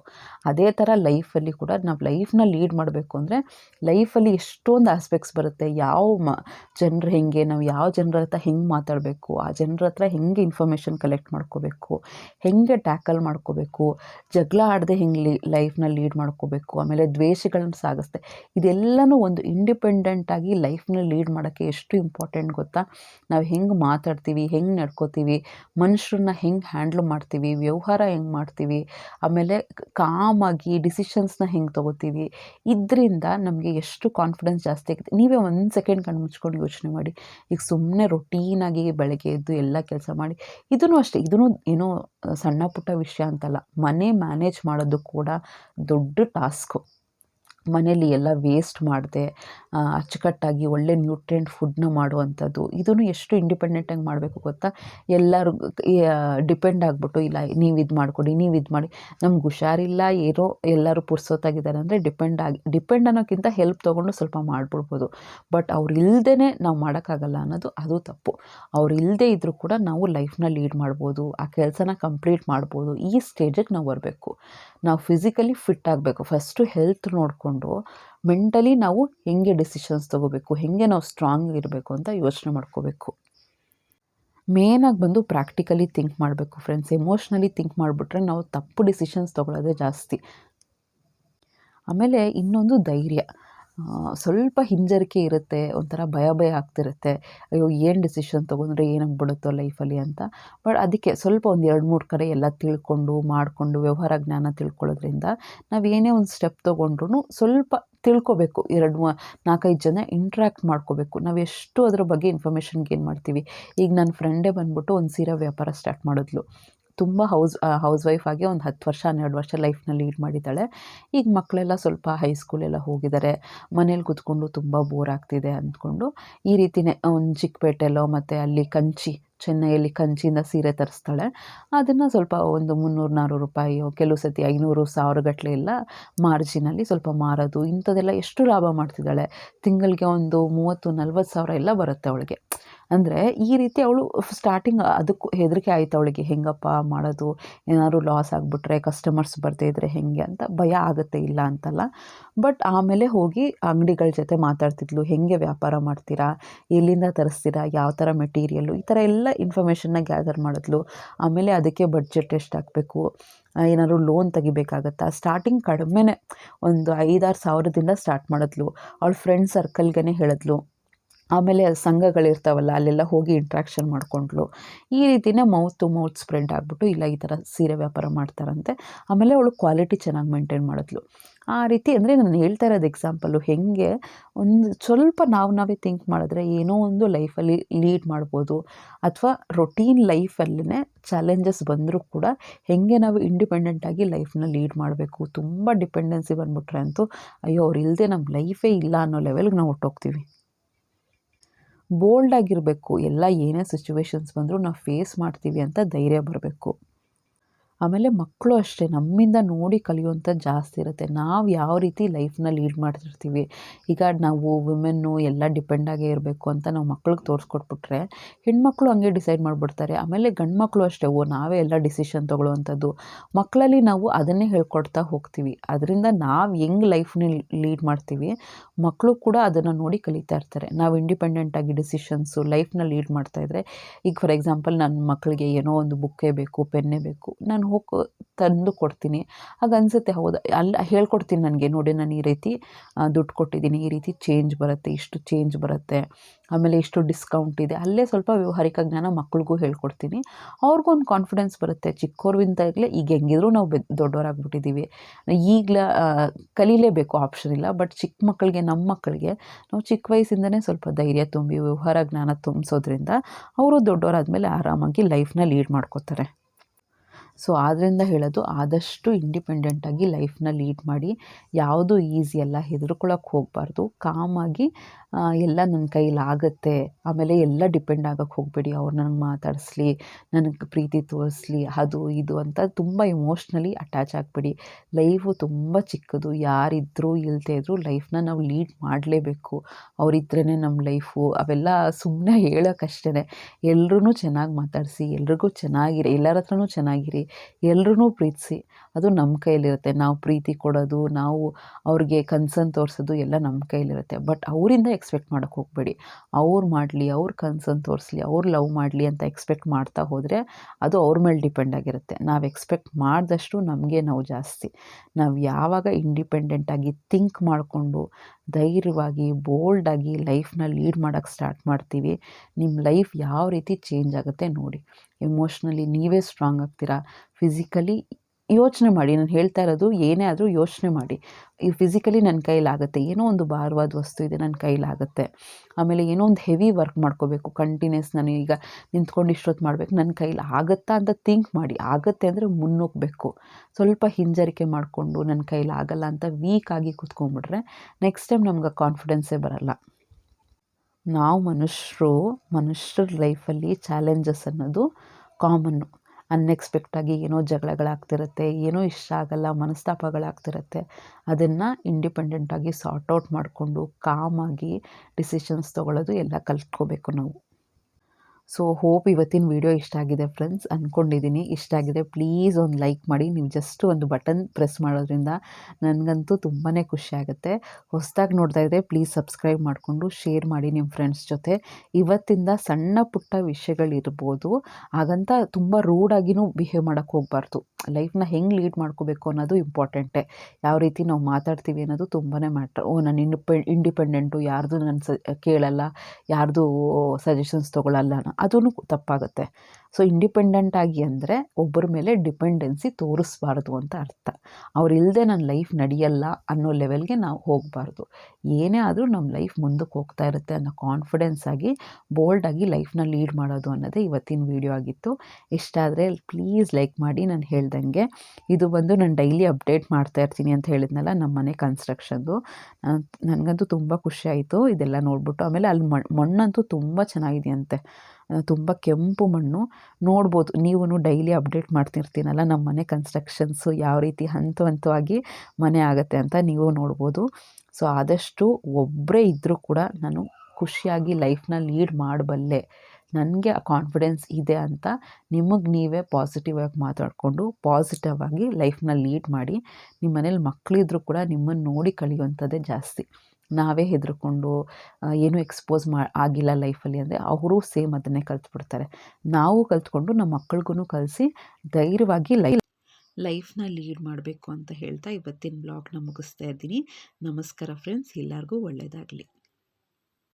Speaker 1: ಅದೇ ಥರ ಲೈಫಲ್ಲಿ ಕೂಡ ನಾವು ಲೈಫ್ನ ಲೀಡ್ ಮಾಡಬೇಕು ಅಂದರೆ ಲೈಫಲ್ಲಿ ಎಷ್ಟೊಂದು ಆಸ್ಪೆಕ್ಟ್ಸ್ ಬರುತ್ತೆ. ಯಾವ ಮ ಜನರು ಹೇಗೆ, ನಾವು ಯಾವ ಜನರ ಹತ್ರ ಹೆಂಗೆ ಮಾತಾಡಬೇಕು, ಆ ಜನರ ಹತ್ರ ಹೆಂಗೆ ಇನ್ಫಾರ್ಮೇಷನ್ ಕಲೆಕ್ಟ್ ಮಾಡ್ಕೋಬೇಕು, ಹೆಂಗೆ ಟ್ಯಾಕಲ್ ಮಾಡ್ಕೋಬೇಕು, ಜಗಳ ಆಡದೆ ಹೆಂಗೆ ಲೀ ಲೈಫ್ನ ಲೀಡ್ ಮಾಡ್ಕೋಬೇಕು, ಆಮೇಲೆ ದ್ವೇಷಗಳನ್ನು ಸಾಗಿಸ್ತೆ ಇದೆಲ್ಲನೂ ಒಂದು ಇಂಡಿಪೆಂಡೆಂಟಾಗಿ ಲೈಫ್ನ ಲೀಡ್ ಮಾಡೋಕ್ಕೆ ಎಷ್ಟು ಇಂಪಾರ್ಟೆಂಟ್ ಗೊತ್ತಾ? ನಾವು ಹೆಂಗೆ ಮಾತಾಡ್ತೀವಿ, ಹೆಂಗೆ ನಡ್ಕೋತೀವಿ ಮನುಷ್ಯರನ್ನ ಹೆಂಗೆ ಹ್ಯಾಂಡ್ಲ್ ಮಾಡ್ತೀವಿ, ವ್ಯವಹಾರ ಹೆಂಗೆ ಮಾಡ್ತೀವಿ, ಆಮೇಲೆ ಕಾಮಾಗಿ ಡಿಸಿಷನ್ಸ್ನ ಹೆಂಗೆ ತೊಗೋತೀವಿ, ಇದರಿಂದ ನಮಗೆ ಎಷ್ಟು ಕಾನ್ಫಿಡೆನ್ಸ್ ಜಾಸ್ತಿ ಆಗುತ್ತೆ. ನೀವೇ ಒಂದು ಸೆಕೆಂಡ್ ಕಣ್ಣು ಮುಚ್ಕೊಂಡು ಯೋಚನೆ ಮಾಡಿ, ಈಗ ಸುಮ್ಮನೆ ರೊಟೀನಾಗಿ ಬೆಳಗ್ಗೆ ಎದ್ದು ಎಲ್ಲ ಕೆಲಸ ಮಾಡಿ ಇದೂ ಅಷ್ಟೇ ಇದೂ ಏನೋ ಸಣ್ಣ ಪುಟ್ಟ ವಿಷಯ ಅಂತಲ್ಲ, ಮನೆ ಮ್ಯಾನೇಜ್ ಮಾಡೋದು ಕೂಡ ದೊಡ್ಡ ಟಾಸ್ಕು ಮನೇಲಿ ಎಲ್ಲ ವೇಸ್ಟ್ ಮಾಡದೆ ಅಚ್ಚುಕಟ್ಟಾಗಿ ಒಳ್ಳೆ ನ್ಯೂಟ್ರಿಯೆಂಟ್ ಫುಡ್ನ ಮಾಡುವಂಥದ್ದು. ಇದನ್ನು ಎಷ್ಟು ಇಂಡಿಪೆಂಡೆಂಟಾಗಿ ಮಾಡಬೇಕು ಗೊತ್ತಾ? ಎಲ್ಲರೂ ಡಿಪೆಂಡ್ ಆಗಿಬಿಟ್ಟು, ಇಲ್ಲ, ನೀವು ಇದು ಮಾಡಿಕೊಡಿ, ನೀವು ಇದು ಮಾಡಿ. ನಮ್ಗೆ ಹುಷಾರಿಲ್ಲ ಏನೋ ಎಲ್ಲರೂ ಪುರ್ಸೊತ್ತಾಗಿದ್ದಾರೆ ಅಂದರೆ ಡಿಪೆಂಡ್ ಆಗಿ ಡಿಪೆಂಡ್ ಅನ್ನೋಕ್ಕಿಂತ ಹೆಲ್ಪ್ ತೊಗೊಂಡು ಸ್ವಲ್ಪ ಮಾಡಿಬಿಡ್ಬೋದು. ಬಟ್ ಅವ್ರು ಇಲ್ಲದೇ ನಾವು ಮಾಡೋಕ್ಕಾಗಲ್ಲ ಅನ್ನೋದು ಅದು ತಪ್ಪು. ಅವ್ರು ಇಲ್ಲದೇ ಇದ್ದರೂ ಕೂಡ ನಾವು ಲೈಫ್ನ ಲೀಡ್ ಮಾಡ್ಬೋದು, ಆ ಕೆಲಸನ ಕಂಪ್ಲೀಟ್ ಮಾಡ್ಬೋದು, ಈ ಸ್ಟೇಜಿಗೆ ನಾವು ಬರಬೇಕು. ನಾವು ಫಿಸಿಕಲಿ ಫಿಟ್ ಆಗಬೇಕು. ಫಸ್ಟು ಹೆಲ್ತ್ ನೋಡಿಕೊಂಡು ಮೆಂಟಲಿ ನಾವು ಹೆಂಗೆ ಡಿಸಿಷನ್ಸ್ ತೊಗೋಬೇಕು, ಹೆಂಗೆ ನಾವು ಸ್ಟ್ರಾಂಗ್ ಇರಬೇಕು ಅಂತ ಯೋಚನೆ ಮಾಡ್ಕೋಬೇಕು. ಮೇನಾಗಿ ಬಂದು ಪ್ರಾಕ್ಟಿಕಲಿ ಥಿಂಕ್ ಮಾಡಬೇಕು ಫ್ರೆಂಡ್ಸ್ ಎಮೋಷ್ನಲಿ ಥಿಂಕ್ ಮಾಡಿಬಿಟ್ರೆ ನಾವು ತಪ್ಪು ಡಿಸಿಷನ್ಸ್ ತೊಗೊಳ್ಳೋದೇ ಜಾಸ್ತಿ. ಆಮೇಲೆ ಇನ್ನೊಂದು ಧೈರ್ಯ. ಸ್ವಲ್ಪ ಹಿಂಜರಿಕೆ ಇರುತ್ತೆ, ಒಂಥರ ಭಯ ಭಯ ಆಗ್ತಿರುತ್ತೆ. ಅಯ್ಯೋ, ಏನು ಡಿಸಿಷನ್ ತೊಗೊಂಡ್ರೆ ಏನಾಗ್ಬಿಡುತ್ತೋ ಲೈಫಲ್ಲಿ ಅಂತ. ಬಟ್ ಅದಕ್ಕೆ ಸ್ವಲ್ಪ ಒಂದು ಎರಡು ಮೂರು ಕಡೆ ಎಲ್ಲ ತಿಳ್ಕೊಂಡು, ಮಾಡಿಕೊಂಡು, ವ್ಯವಹಾರ ಜ್ಞಾನ ತಿಳ್ಕೊಳ್ಳೋದ್ರಿಂದ ನಾವು ಏನೇ ಒಂದು ಸ್ಟೆಪ್ ತೊಗೊಂಡ್ರು ಸ್ವಲ್ಪ ತಿಳ್ಕೊಬೇಕು. ಎರಡು ನಾಲ್ಕೈದು ಜನ ಇಂಟ್ರ್ಯಾಕ್ಟ್ ಮಾಡ್ಕೋಬೇಕು. ನಾವು ಎಷ್ಟು ಅದ್ರ ಬಗ್ಗೆ ಇನ್ಫಾರ್ಮೇಷನ್ ಗೇನ್ ಮಾಡ್ತೀವಿ. ಈಗ ನನ್ನ ಫ್ರೆಂಡೇ ಬಂದ್ಬಿಟ್ಟು ಒಂದು ಸೀರೆ ವ್ಯಾಪಾರ ಸ್ಟಾರ್ಟ್ ಮಾಡಿದ್ಲು. ತುಂಬ ಹೌಸ್ ಹೌಸ್ ವೈಫ್ ಆಗಿ ಒಂದು ಹತ್ತು ವರ್ಷ, ಹನ್ನೆರಡು ವರ್ಷ ಲೈಫ್ನ ಲೀಡ್ ಮಾಡಿದ್ದಾಳೆ. ಈಗ ಮಕ್ಕಳೆಲ್ಲ ಸ್ವಲ್ಪ ಹೈಸ್ಕೂಲೆಲ್ಲ ಹೋಗಿದ್ದಾರೆ ಮನೇಲಿ ಕೂತ್ಕೊಂಡು ತುಂಬ ಬೋರ್ ಆಗ್ತಿದೆ ಅಂದ್ಕೊಂಡು ಈ ರೀತಿಯೇ ಒಂದು ಚಿಕ್ಕಪೇಟೆಲ್ಲೋ ಮತ್ತು ಅಲ್ಲಿ ಕಂಚಿ, ಚೆನ್ನೈಯಲ್ಲಿ ಕಂಚಿಯಿಂದ ಸೀರೆ ತರಿಸ್ತಾಳೆ. ಅದನ್ನು ಸ್ವಲ್ಪ ಒಂದು ಮುನ್ನೂರು ನಾರು ರೂಪಾಯಿಯೋ ಕೆಲವು ಸತಿ ಐನೂರು ಸಾವಿರಗಟ್ಟಲೆ ಎಲ್ಲ ಮಾರ್ಜಿನಲ್ಲಿ ಸ್ವಲ್ಪ ಮಾರೋದು. ಇಂಥದ್ದೆಲ್ಲ ಎಷ್ಟು ಲಾಭ ಮಾಡ್ತಿದ್ದಾಳೆ? ತಿಂಗಳಿಗೆ ಒಂದು ಮೂವತ್ತು, ನಲ್ವತ್ತು ಸಾವಿರ ಎಲ್ಲ ಬರುತ್ತೆ ಅವಳಿಗೆ. ಅಂದರೆ ಈ ರೀತಿ ಅವಳು ಸ್ಟಾರ್ಟಿಂಗ್ ಅದಕ್ಕೂ ಹೆದರಿಕೆ ಆಯಿತು ಅವಳಿಗೆ, ಹೆಂಗಪ್ಪ ಮಾಡೋದು? ಏನಾದರೂ ಲಾಸ್ ಆಗಿಬಿಟ್ರೆ ಕಸ್ಟಮರ್ಸ್ ಬರದೇ ಇದ್ದರೆ ಹೇಗೆ? ಅಂತ ಭಯ ಆಗುತ್ತೆ ಇಲ್ಲ ಅಂತಲ್ಲ. ಬಟ್ ಆಮೇಲೆ ಹೋಗಿ ಅಂಗಡಿಗಳ ಜೊತೆ ಮಾತಾಡ್ತಿದ್ಲು, ಹೇಗೆ ವ್ಯಾಪಾರ ಮಾಡ್ತೀರಾ? ಎಲ್ಲಿಂದ ತರಿಸ್ತೀರಾ? ಯಾವ ಥರ ಮೆಟೀರಿಯಲ್ಲು ಈ ಥರ ಎಲ್ಲ ಇನ್ಫಾರ್ಮೇಷನ್ನ ಗ್ಯಾದರ್ ಮಾಡಿದ್ಲು. ಆಮೇಲೆ ಅದಕ್ಕೆ ಬಡ್ಜೆಟ್ ಎಷ್ಟು ಹಾಕಬೇಕು? ಏನಾದ್ರು ಲೋನ್ ತೆಗಿಬೇಕಾಗತ್ತಾ? ಸ್ಟಾರ್ಟಿಂಗ್ ಕಡಿಮೆನೇ ಒಂದು ಐದಾರು ಸಾವಿರದಿಂದ ಸ್ಟಾರ್ಟ್ ಮಾಡಿದ್ಲು. ಅವಳ ಫ್ರೆಂಡ್ ಸರ್ಕಲ್ಗೇ ಹೇಳಿದ್ಲು. ಆಮೇಲೆ ಸಂಘಗಳಿರ್ತಾವಲ್ಲ, ಅಲ್ಲೆಲ್ಲ ಹೋಗಿ ಇಂಟ್ರ್ಯಾಕ್ಷನ್ ಮಾಡಿಕೊಂಡ್ಳು ಈ ರೀತಿಯೇ ಮೌತ್ ಟು ಮೌತ್ ಸ್ಪ್ರೆಡ್ ಆಗಿಬಿಟ್ಟು ಇಲ್ಲ ಈ ಥರ ಸೀರೆ ವ್ಯಾಪಾರ ಮಾಡ್ತಾರಂತೆ. ಆಮೇಲೆ ಅವಳು ಕ್ವಾಲಿಟಿ ಚೆನ್ನಾಗಿ ಮೇಂಟೈನ್ ಮಾಡಿದ್ಲು ಆ ರೀತಿ ಅಂದರೆ ನಾನು ಹೇಳ್ತಾ ಇರೋದು ಎಕ್ಸಾಂಪಲ್ಲು ಹೇಗೆ, ಒಂದು ಸ್ವಲ್ಪ ನಾವು ನಾವೇ ಥಿಂಕ್ ಮಾಡಿದ್ರೆ ಏನೋ ಒಂದು ಲೈಫಲ್ಲಿ ಲೀಡ್ ಮಾಡ್ಬೋದು, ಅಥವಾ ರೊಟೀನ್ ಲೈಫಲ್ಲೇ ಚಾಲೆಂಜಸ್ ಬಂದರೂ ಕೂಡ ಹೇಗೆ ನಾವು ಇಂಡಿಪೆಂಡೆಂಟಾಗಿ ಲೈಫ್ನ ಲೀಡ್ ಮಾಡಬೇಕು, ತುಂಬ ಡಿಪೆಂಡೆನ್ಸಿ ಬಂದ್ಬಿಟ್ರೆ ಅಂತೂ, ಅಯ್ಯೋ ಅವ್ರು ಇಲ್ಲದೆ ನಮ್ಮ ಲೈಫೇ ಇಲ್ಲ ಅನ್ನೋ ಲೆವೆಲ್ಗೆ ನಾವು ಹೊಟ್ಟೋಗ್ತೀವಿ ಬೋಲ್ಡ್ ಆಗಿರಬೇಕು. ಎಲ್ಲ ಏನೇ ಸಿಚುವೇಶನ್ಸ್ ಬಂದರೂ ನಾವು ಫೇಸ್ ಮಾಡ್ತೀವಿ ಅಂತ ಧೈರ್ಯ ಬರಬೇಕು. ಆಮೇಲೆ ಮಕ್ಕಳು ಅಷ್ಟೇ, ನಮ್ಮಿಂದ ನೋಡಿ ಕಲಿಯುವಂಥದ್ದು ಜಾಸ್ತಿ ಇರುತ್ತೆ. ನಾವು ಯಾವ ರೀತಿ ಲೈಫ್ನ ಲೀಡ್ ಮಾಡ್ತಿರ್ತೀವಿ? ಈಗ ನಾವು ವುಮೆನ್ನು ಎಲ್ಲ ಡಿಪೆಂಡಾಗೇ ಇರಬೇಕು ಅಂತ ನಾವು ಮಕ್ಳಿಗೆ ತೋರಿಸ್ಕೊಟ್ಬಿಟ್ರೆ, ಹೆಣ್ಮಕ್ಳು ಹಂಗೆ ಡಿಸೈಡ್ ಮಾಡಿಬಿಡ್ತಾರೆ. ಆಮೇಲೆ ಗಂಡು ಮಕ್ಕಳು ಅಷ್ಟೇ, ಓ, ನಾವೇ ಎಲ್ಲ ಡಿಸಿಷನ್ ತೊಗೊಳ್ಳುವಂಥದ್ದು. ಮಕ್ಕಳಲ್ಲಿ ನಾವು ಅದನ್ನೇ ಹೇಳ್ಕೊಡ್ತಾ ಹೋಗ್ತೀವಿ. ಅದರಿಂದ ನಾವು ಹೆಂಗೆ ಲೈಫ್ನ ಲೀಡ್ ಮಾಡ್ತೀವಿ ಮಕ್ಕಳು ಕೂಡ ಅದನ್ನು ನೋಡಿ ಕಲಿತಾ ಇರ್ತಾರೆ. ನಾವು ಇಂಡಿಪೆಂಡೆಂಟಾಗಿ ಡಿಸಿಷನ್ಸು ಲೈಫ್ನ ಲೀಡ್ ಮಾಡ್ತಾಯಿದ್ರೆ ಈಗ ಫಾರ್ ಎಕ್ಸಾಂಪಲ್ ನನ್ನ ಮಕ್ಕಳಿಗೆ ಏನೋ ಒಂದು ಬುಕ್ಕೇ ಬೇಕು ಪೆನ್ನೇ ಬೇಕು, ನಾನು ಹೋಗಿ, ತಂದು ಕೊಡ್ತೀನಿ. ಆಗ ಅನಿಸುತ್ತೆ, ಹೌದಾ. ಅಲ್ಲಿ ಹೇಳ್ಕೊಡ್ತೀನಿ ನನಗೆ, ನೋಡಿ ನಾನು ಈ ರೀತಿ ದುಡ್ಡು ಕೊಟ್ಟಿದ್ದೀನಿ, ಈ ರೀತಿ ಚೇಂಜ್ ಬರುತ್ತೆ, ಇಷ್ಟು ಚೇಂಜ್ ಬರುತ್ತೆ, ಆಮೇಲೆ ಇಷ್ಟು ಡಿಸ್ಕೌಂಟ್ ಇದೆ. ಅಲ್ಲೇ ಸ್ವಲ್ಪ ವ್ಯವಹಾರಿಕ ಜ್ಞಾನ ಮಕ್ಳಿಗೂ ಹೇಳ್ಕೊಡ್ತೀನಿ. ಅವ್ರಿಗೂ ಒಂದು ಕಾನ್ಫಿಡೆನ್ಸ್ ಬರುತ್ತೆ ಚಿಕ್ಕವ್ರಿಂದಾಗಲೇ ಈಗ ಹೆಂಗಿದ್ರು ನಾವು ಬೆ ದೊಡ್ಡವರಾಗ್ಬಿಟ್ಟಿದ್ದೀವಿ ಈಗಲೇ ಕಲೀಲೇಬೇಕು ಆಪ್ಷನ್ ಇಲ್ಲ ಬಟ್ ಚಿಕ್ಕ ಮಕ್ಕಳಿಗೆ ನಮ್ಮ ಮಕ್ಕಳಿಗೆ ನಾವು ಚಿಕ್ಕ ವಯಸ್ಸಿಂದನೇ ಸ್ವಲ್ಪ ಧೈರ್ಯ ತುಂಬಿ, ವ್ಯವಹಾರ ಜ್ಞಾನ ತುಂಬಿಸೋದ್ರಿಂದ, ಅವರು ದೊಡ್ಡವರಾದಮೇಲೆ ಆರಾಮಾಗಿ ಲೈಫ್ನ ಲೀಡ್ ಮಾಡ್ಕೋತಾರೆ. ಸೊ ಆದ್ದರಿಂದ ಹೇಳೋದು ಆದಷ್ಟು ಇಂಡಿಪೆಂಡೆಂಟಾಗಿ ಲೈಫ್ನ ಲೀಡ್ ಮಾಡಿ ಯಾವುದು ಈಸಿ ಅಲ್ಲ ಹೆದರ್ಕೊಳಕ್ಕೆ ಹೋಗಬಾರ್ದು. ಕಾಮಾಗಿ ಎಲ್ಲ ನನ್ನ ಕೈಲಾಗುತ್ತೆ ಆಮೇಲೆ ಎಲ್ಲ ಡಿಪೆಂಡ್ ಆಗೋಕ್ಕೆ ಹೋಗಬೇಡಿ. ಅವ್ರು ನನಗೆ ಮಾತಾಡಿಸ್ಲಿ, ನನಗೆ ಪ್ರೀತಿ ತೋರಿಸ್ಲಿ, ಅದು ಇದು ಅಂತ ತುಂಬ ಇಮೋಷ್ನಲಿ ಅಟ್ಯಾಚ್ ಆಗಬೇಡಿ. ಲೈಫು ತುಂಬ ಚಿಕ್ಕದು. ಯಾರಿದ್ದರೂ ಇಲ್ಲದೇ ಇದ್ದರೂ ಲೈಫ್ನ ನಾವು ಲೀಡ್ ಮಾಡಲೇಬೇಕು. ಅವರಿದ್ರೇ ನಮ್ಮ ಲೈಫು ಅವೆಲ್ಲ ಸುಮ್ಮನೆ ಹೇಳೋಕ್ಕಷ್ಟೇ ಎಲ್ಲರೂ ಚೆನ್ನಾಗಿ ಮಾತಾಡಿಸಿ, ಎಲ್ರಿಗೂ ಚೆನ್ನಾಗಿರಿ, ಎಲ್ಲರ ಹತ್ರನೂ ಚೆನ್ನಾಗಿರಿ. ಎಲ್ರೂ ಪ್ರೀತಿಸಿ. ಅದು ನಮ್ಮ ಕೈಯಲ್ಲಿರುತ್ತೆ. ನಾವು ಪ್ರೀತಿ ಕೊಡೋದು, ನಾವು ಅವ್ರಿಗೆ ಕನ್ಸರ್ನ್ ತೋರಿಸೋದು ಎಲ್ಲ ನಮ್ಮ ಕೈಲಿರುತ್ತೆ ಬಟ್ ಅವರಿಂದ ಎಕ್ಸ್ಪೆಕ್ಟ್ ಮಾಡೋಕೆ ಹೋಗಬೇಡಿ. ಅವ್ರು ಮಾಡಲಿ, ಅವ್ರ ಕನ್ಸರ್ನ್ ತೋರಿಸ್ಲಿ, ಅವ್ರು ಲವ್ ಮಾಡಲಿ ಅಂತ ಎಕ್ಸ್ಪೆಕ್ಟ್ ಮಾಡ್ತಾ ಹೋದರೆ ಅದು ಅವ್ರ ಮೇಲೆ ಡಿಪೆಂಡ್ ಆಗಿರುತ್ತೆ. ನಾವು ಎಕ್ಸ್ಪೆಕ್ಟ್ ಮಾಡಿದಷ್ಟು ನಮಗೆ ನಾವು ಜಾಸ್ತಿ. ನಾವು ಯಾವಾಗ ಇಂಡಿಪೆಂಡೆಂಟಾಗಿ ಥಿಂಕ್ ಮಾಡಿಕೊಂಡು ಧೈರ್ಯವಾಗಿ ಬೋಲ್ಡಾಗಿ ಲೈಫ್ನ ಲೀಡ್ ಮಾಡೋಕ್ಕೆ ಸ್ಟಾರ್ಟ್ ಮಾಡ್ತೀವಿ ನಿಮ್ಮ ಲೈಫ್ ಯಾವ ರೀತಿ ಚೇಂಜ್ ಆಗುತ್ತೆ ನೋಡಿ. ಎಮೋಷ್ನಲಿ ನೀವೇ ಸ್ಟ್ರಾಂಗ್ ಆಗ್ತೀರಾ? ಫಿಸಿಕಲಿ ಯೋಚನೆ ಮಾಡಿ, ನಾನು ಹೇಳ್ತಾ ಇರೋದು ಏನೇ ಆದರೂ ಯೋಚನೆ ಮಾಡಿ. ಈ ಫಿಸಿಕಲಿ ನನ್ನ ಕೈಲಾಗುತ್ತೆ ಏನೋ ಒಂದು ಭಾರವಾದ ವಸ್ತು ಇದೆ ನನ್ನ ಕೈಲಾಗುತ್ತೆ ಆಮೇಲೆ ಏನೋ ಒಂದು ಹೆವಿ ವರ್ಕ್ ಮಾಡ್ಕೋಬೇಕು ಕಂಟಿನ್ಯೂಸ್ ನಾನು ಈಗ ನಿಂತ್ಕೊಂಡು ಇಷ್ಟೊತ್ತು ಮಾಡಬೇಕು ನನ್ನ ಕೈಲಿ ಆಗುತ್ತಾ ಅಂತ ಥಿಂಕ್ ಮಾಡಿ, ಆಗುತ್ತೆ ಅಂದರೆ ಮುನ್ನುಗ್ಗಬೇಕು ಸ್ವಲ್ಪ ಹಿಂಜರಿಕೆ ಮಾಡಿಕೊಂಡು ನನ್ನ ಕೈಲಾಗಲ್ಲ ಅಂತ ವೀಕ್ ಆಗಿ ಕೂತ್ಕೊಂಡ್ಬಿಟ್ರೆ ನೆಕ್ಸ್ಟ್ ಟೈಮ್ ನಮ್ಗೆ ಕಾನ್ಫಿಡೆನ್ಸೇ ಬರಲ್ಲ. ನಾವು ಮನುಷ್ಯರು, ಮನುಷ್ಯರ ಲೈಫಲ್ಲಿ ಚಾಲೆಂಜಸ್ ಅನ್ನೋದು ಕಾಮನ್ನು ಅನ್ಎಕ್ಸ್ಪೆಕ್ಟಾಗಿ ಏನೋ ಜಗಳಗಳಾಗ್ತಿರುತ್ತೆ, ಏನೋ ಇಷ್ಟ ಆಗಲ್ಲ, ಮನಸ್ತಾಪಗಳಾಗ್ತಿರುತ್ತೆ. ಅದನ್ನು ಇಂಡಿಪೆಂಡೆಂಟಾಗಿ ಸಾರ್ಟ್ ಔಟ್ ಮಾಡಿಕೊಂಡು ಕಾಮಾಗಿ ಡಿಸಿಷನ್ಸ್ ತೊಗೊಳ್ಳೋದು ಎಲ್ಲ ಕಲ್ತ್ಕೋಬೇಕು ನಾವು. ಸೊ ಹೋಪ್ ಇವತ್ತಿನ ವಿಡಿಯೋ ಇಷ್ಟ ಆಗಿದೆ ಫ್ರೆಂಡ್ಸ್ ಅಂದ್ಕೊಂಡಿದ್ದೀನಿ ಇಷ್ಟ ಆಗಿದೆ ಪ್ಲೀಸ್ ಒಂದು ಲೈಕ್ ಮಾಡಿ. ನೀವು ಜಸ್ಟ್ ಒಂದು ಬಟನ್ ಪ್ರೆಸ್ ಮಾಡೋದ್ರಿಂದ ನನಗಂತೂ ತುಂಬಾ ಖುಷಿ ಆಗುತ್ತೆ. ಹೊಸದಾಗಿ ನೋಡ್ತಾ ಇದ್ದರೆ ಪ್ಲೀಸ್ ಸಬ್ಸ್ಕ್ರೈಬ್ ಮಾಡಿಕೊಂಡು ಶೇರ್ ಮಾಡಿ ನಿಮ್ಮ ಫ್ರೆಂಡ್ಸ್ ಜೊತೆ. ಇವತ್ತಿಂದ ಸಣ್ಣ ಪುಟ್ಟ ವಿಷಯಗಳಿರ್ಬೋದು ಹಾಗಂತ ತುಂಬ ರೂಡಾಗಿಯೂ ಬಿಹೇವ್ ಮಾಡೋಕ್ಕೆ ಹೋಗಬಾರ್ದು. ಲೈಫ್ನ ಹೆಂಗೆ ಲೀಡ್ ಮಾಡ್ಕೋಬೇಕು ಅನ್ನೋದು ಇಂಪಾರ್ಟೆಂಟೇ ಯಾವ ರೀತಿ ನಾವು ಮಾತಾಡ್ತೀವಿ ಅನ್ನೋದು ತುಂಬಾ ಮ್ಯಾಟ್ರ್ ಓ, ನಾನು ಇಂಡಿಪೆ ಇಂಡಿಪೆಂಡೆಂಟು ಯಾರ್ದು ನಾನು ಸ, ಕೇಳಲ್ಲ, ಯಾರ್ದು ಸಜೆಷನ್ಸ್ ತೊಗೊಳಲ್ಲ. ಅದೂ ತಪ್ಪಾಗುತ್ತೆ. ಸೊ ಇಂಡಿಪೆಂಡೆಂಟ್ ಆಗಿ ಅಂದರೆ ಒಬ್ಬರ ಮೇಲೆ ಡಿಪೆಂಡೆನ್ಸಿ ತೋರಿಸ್ಬಾರ್ದು ಅಂತ ಅರ್ಥ. ಅವರಿಲ್ಲದೆ ನನ್ನ ಲೈಫ್ ನಡೆಯಲ್ಲ ಅನ್ನೋ ಲೆವೆಲ್ಗೆ ನಾವು ಹೋಗಬಾರ್ದು. ಏನೇ ಆದರೂ ನಮ್ಮ ಲೈಫ್ ಮುಂದಕ್ಕೆ ಹೋಗ್ತಾ ಇರುತ್ತೆ ಅನ್ನೋ ಕಾನ್ಫಿಡೆನ್ಸ್ ಆಗಿ ಬೋಲ್ಡಾಗಿ ಲೈಫ್ನ ಲೀಡ್ ಮಾಡೋದು ಅನ್ನೋದೇ ಇವತ್ತಿನ ವಿಡಿಯೋ ಆಗಿತ್ತು. ಇಷ್ಟ ಆದರೆ ಪ್ಲೀಸ್ ಲೈಕ್ ಮಾಡಿ ನಾನು ಹೇಳ್ದಂಗೆ. ಇದು ಬಂದು ನಾನು ಡೈಲಿ ಅಪ್ಡೇಟ್ ಮಾಡ್ತಾ ಇರ್ತೀನಿ ಅಂತ ಹೇಳಿದ್ನಲ್ಲ ನಮ್ಮ ಮನೆ ಕನ್ಸ್ಟ್ರಕ್ಷನ್ದು ನನಗಂತೂ ತುಂಬ ಖುಷಿ ಆಯಿತು. ಇದೆಲ್ಲ ನೋಡ್ಬಿಟ್ಟು ಆಮೇಲೆ ಅಲ್ಲಿ ಮಣ್ಣು ಮಣ್ಣಂತೂ ತುಂಬ ಚೆನ್ನಾಗಿದೆಯಂತೆ. ತುಂಬ ಕೆಂಪು ಮಣ್ಣು ನೋಡ್ಬೋದು. ನೀವು ಡೈಲಿ ಅಪ್ಡೇಟ್ ಮಾಡ್ತಿರ್ತೀನಲ್ಲ ನಮ್ಮ ಮನೆ ಕನ್ಸ್ಟ್ರಕ್ಷನ್ಸು ಯಾವ ರೀತಿ ಹಂತ ಹಂತವಾಗಿ ಮನೆ ಆಗುತ್ತೆ ಅಂತ ನೀವು ನೋಡ್ಬೋದು. ಸೊ ಆದಷ್ಟು ಒಬ್ಬರೇ ಇದ್ದರೂ ಕೂಡ ನಾನು ಖುಷಿಯಾಗಿ ಲೈಫ್ನ ಲೀಡ್ ಮಾಡಬಲ್ಲೆ. ನನಗೆ ಆ ಕಾನ್ಫಿಡೆನ್ಸ್ ಇದೆ ಅಂತ ನಿಮಗೆ ನೀವೇ ಪಾಸಿಟಿವ್ ಆಗಿ ಮಾತಾಡಿಕೊಂಡು ಪಾಸಿಟಿವ್ ಆಗಿ ಲೈಫ್ನ ಲೀಡ್ ಮಾಡಿ ನಿಮ್ಮ ಮನೇಲಿ ಮಕ್ಕಳಿದ್ರೂ ಕೂಡ ನಿಮ್ಮನ್ನು ನೋಡಿ ಕಲಿಯುವಂಥದ್ದೇ ಜಾಸ್ತಿ. ನಾವೇ ಹೆದರ್ಕೊಂಡು ಏನೂ ಎಕ್ಸ್ಪೋಸ್ ಮಾ, ಆಗಿಲ್ಲ ಲೈಫಲ್ಲಿ ಅಂದರೆ ಅವರು ಸೇಮ್ ಅದನ್ನೇ ಕಲ್ತ್ಬಿಡ್ತಾರೆ. ನಾವು ಕಲ್ತ್ಕೊಂಡು ನಮ್ಮ ಮಕ್ಕಳಿಗೂ ಕಲಿಸಿ ಧೈರ್ಯವಾಗಿ ಲೈಫ್ ಲೈಫ್ನ ಲೀಡ್ ಮಾಡಬೇಕು ಅಂತ ಹೇಳ್ತಾ ಇವತ್ತಿನ ಬ್ಲಾಗ್ನ ಮುಗಿಸ್ತಾ ಇದ್ದೀನಿ. ನಮಸ್ಕಾರ ಫ್ರೆಂಡ್ಸ್, ಎಲ್ಲರಿಗೂ ಒಳ್ಳೆಯದಾಗಲಿ.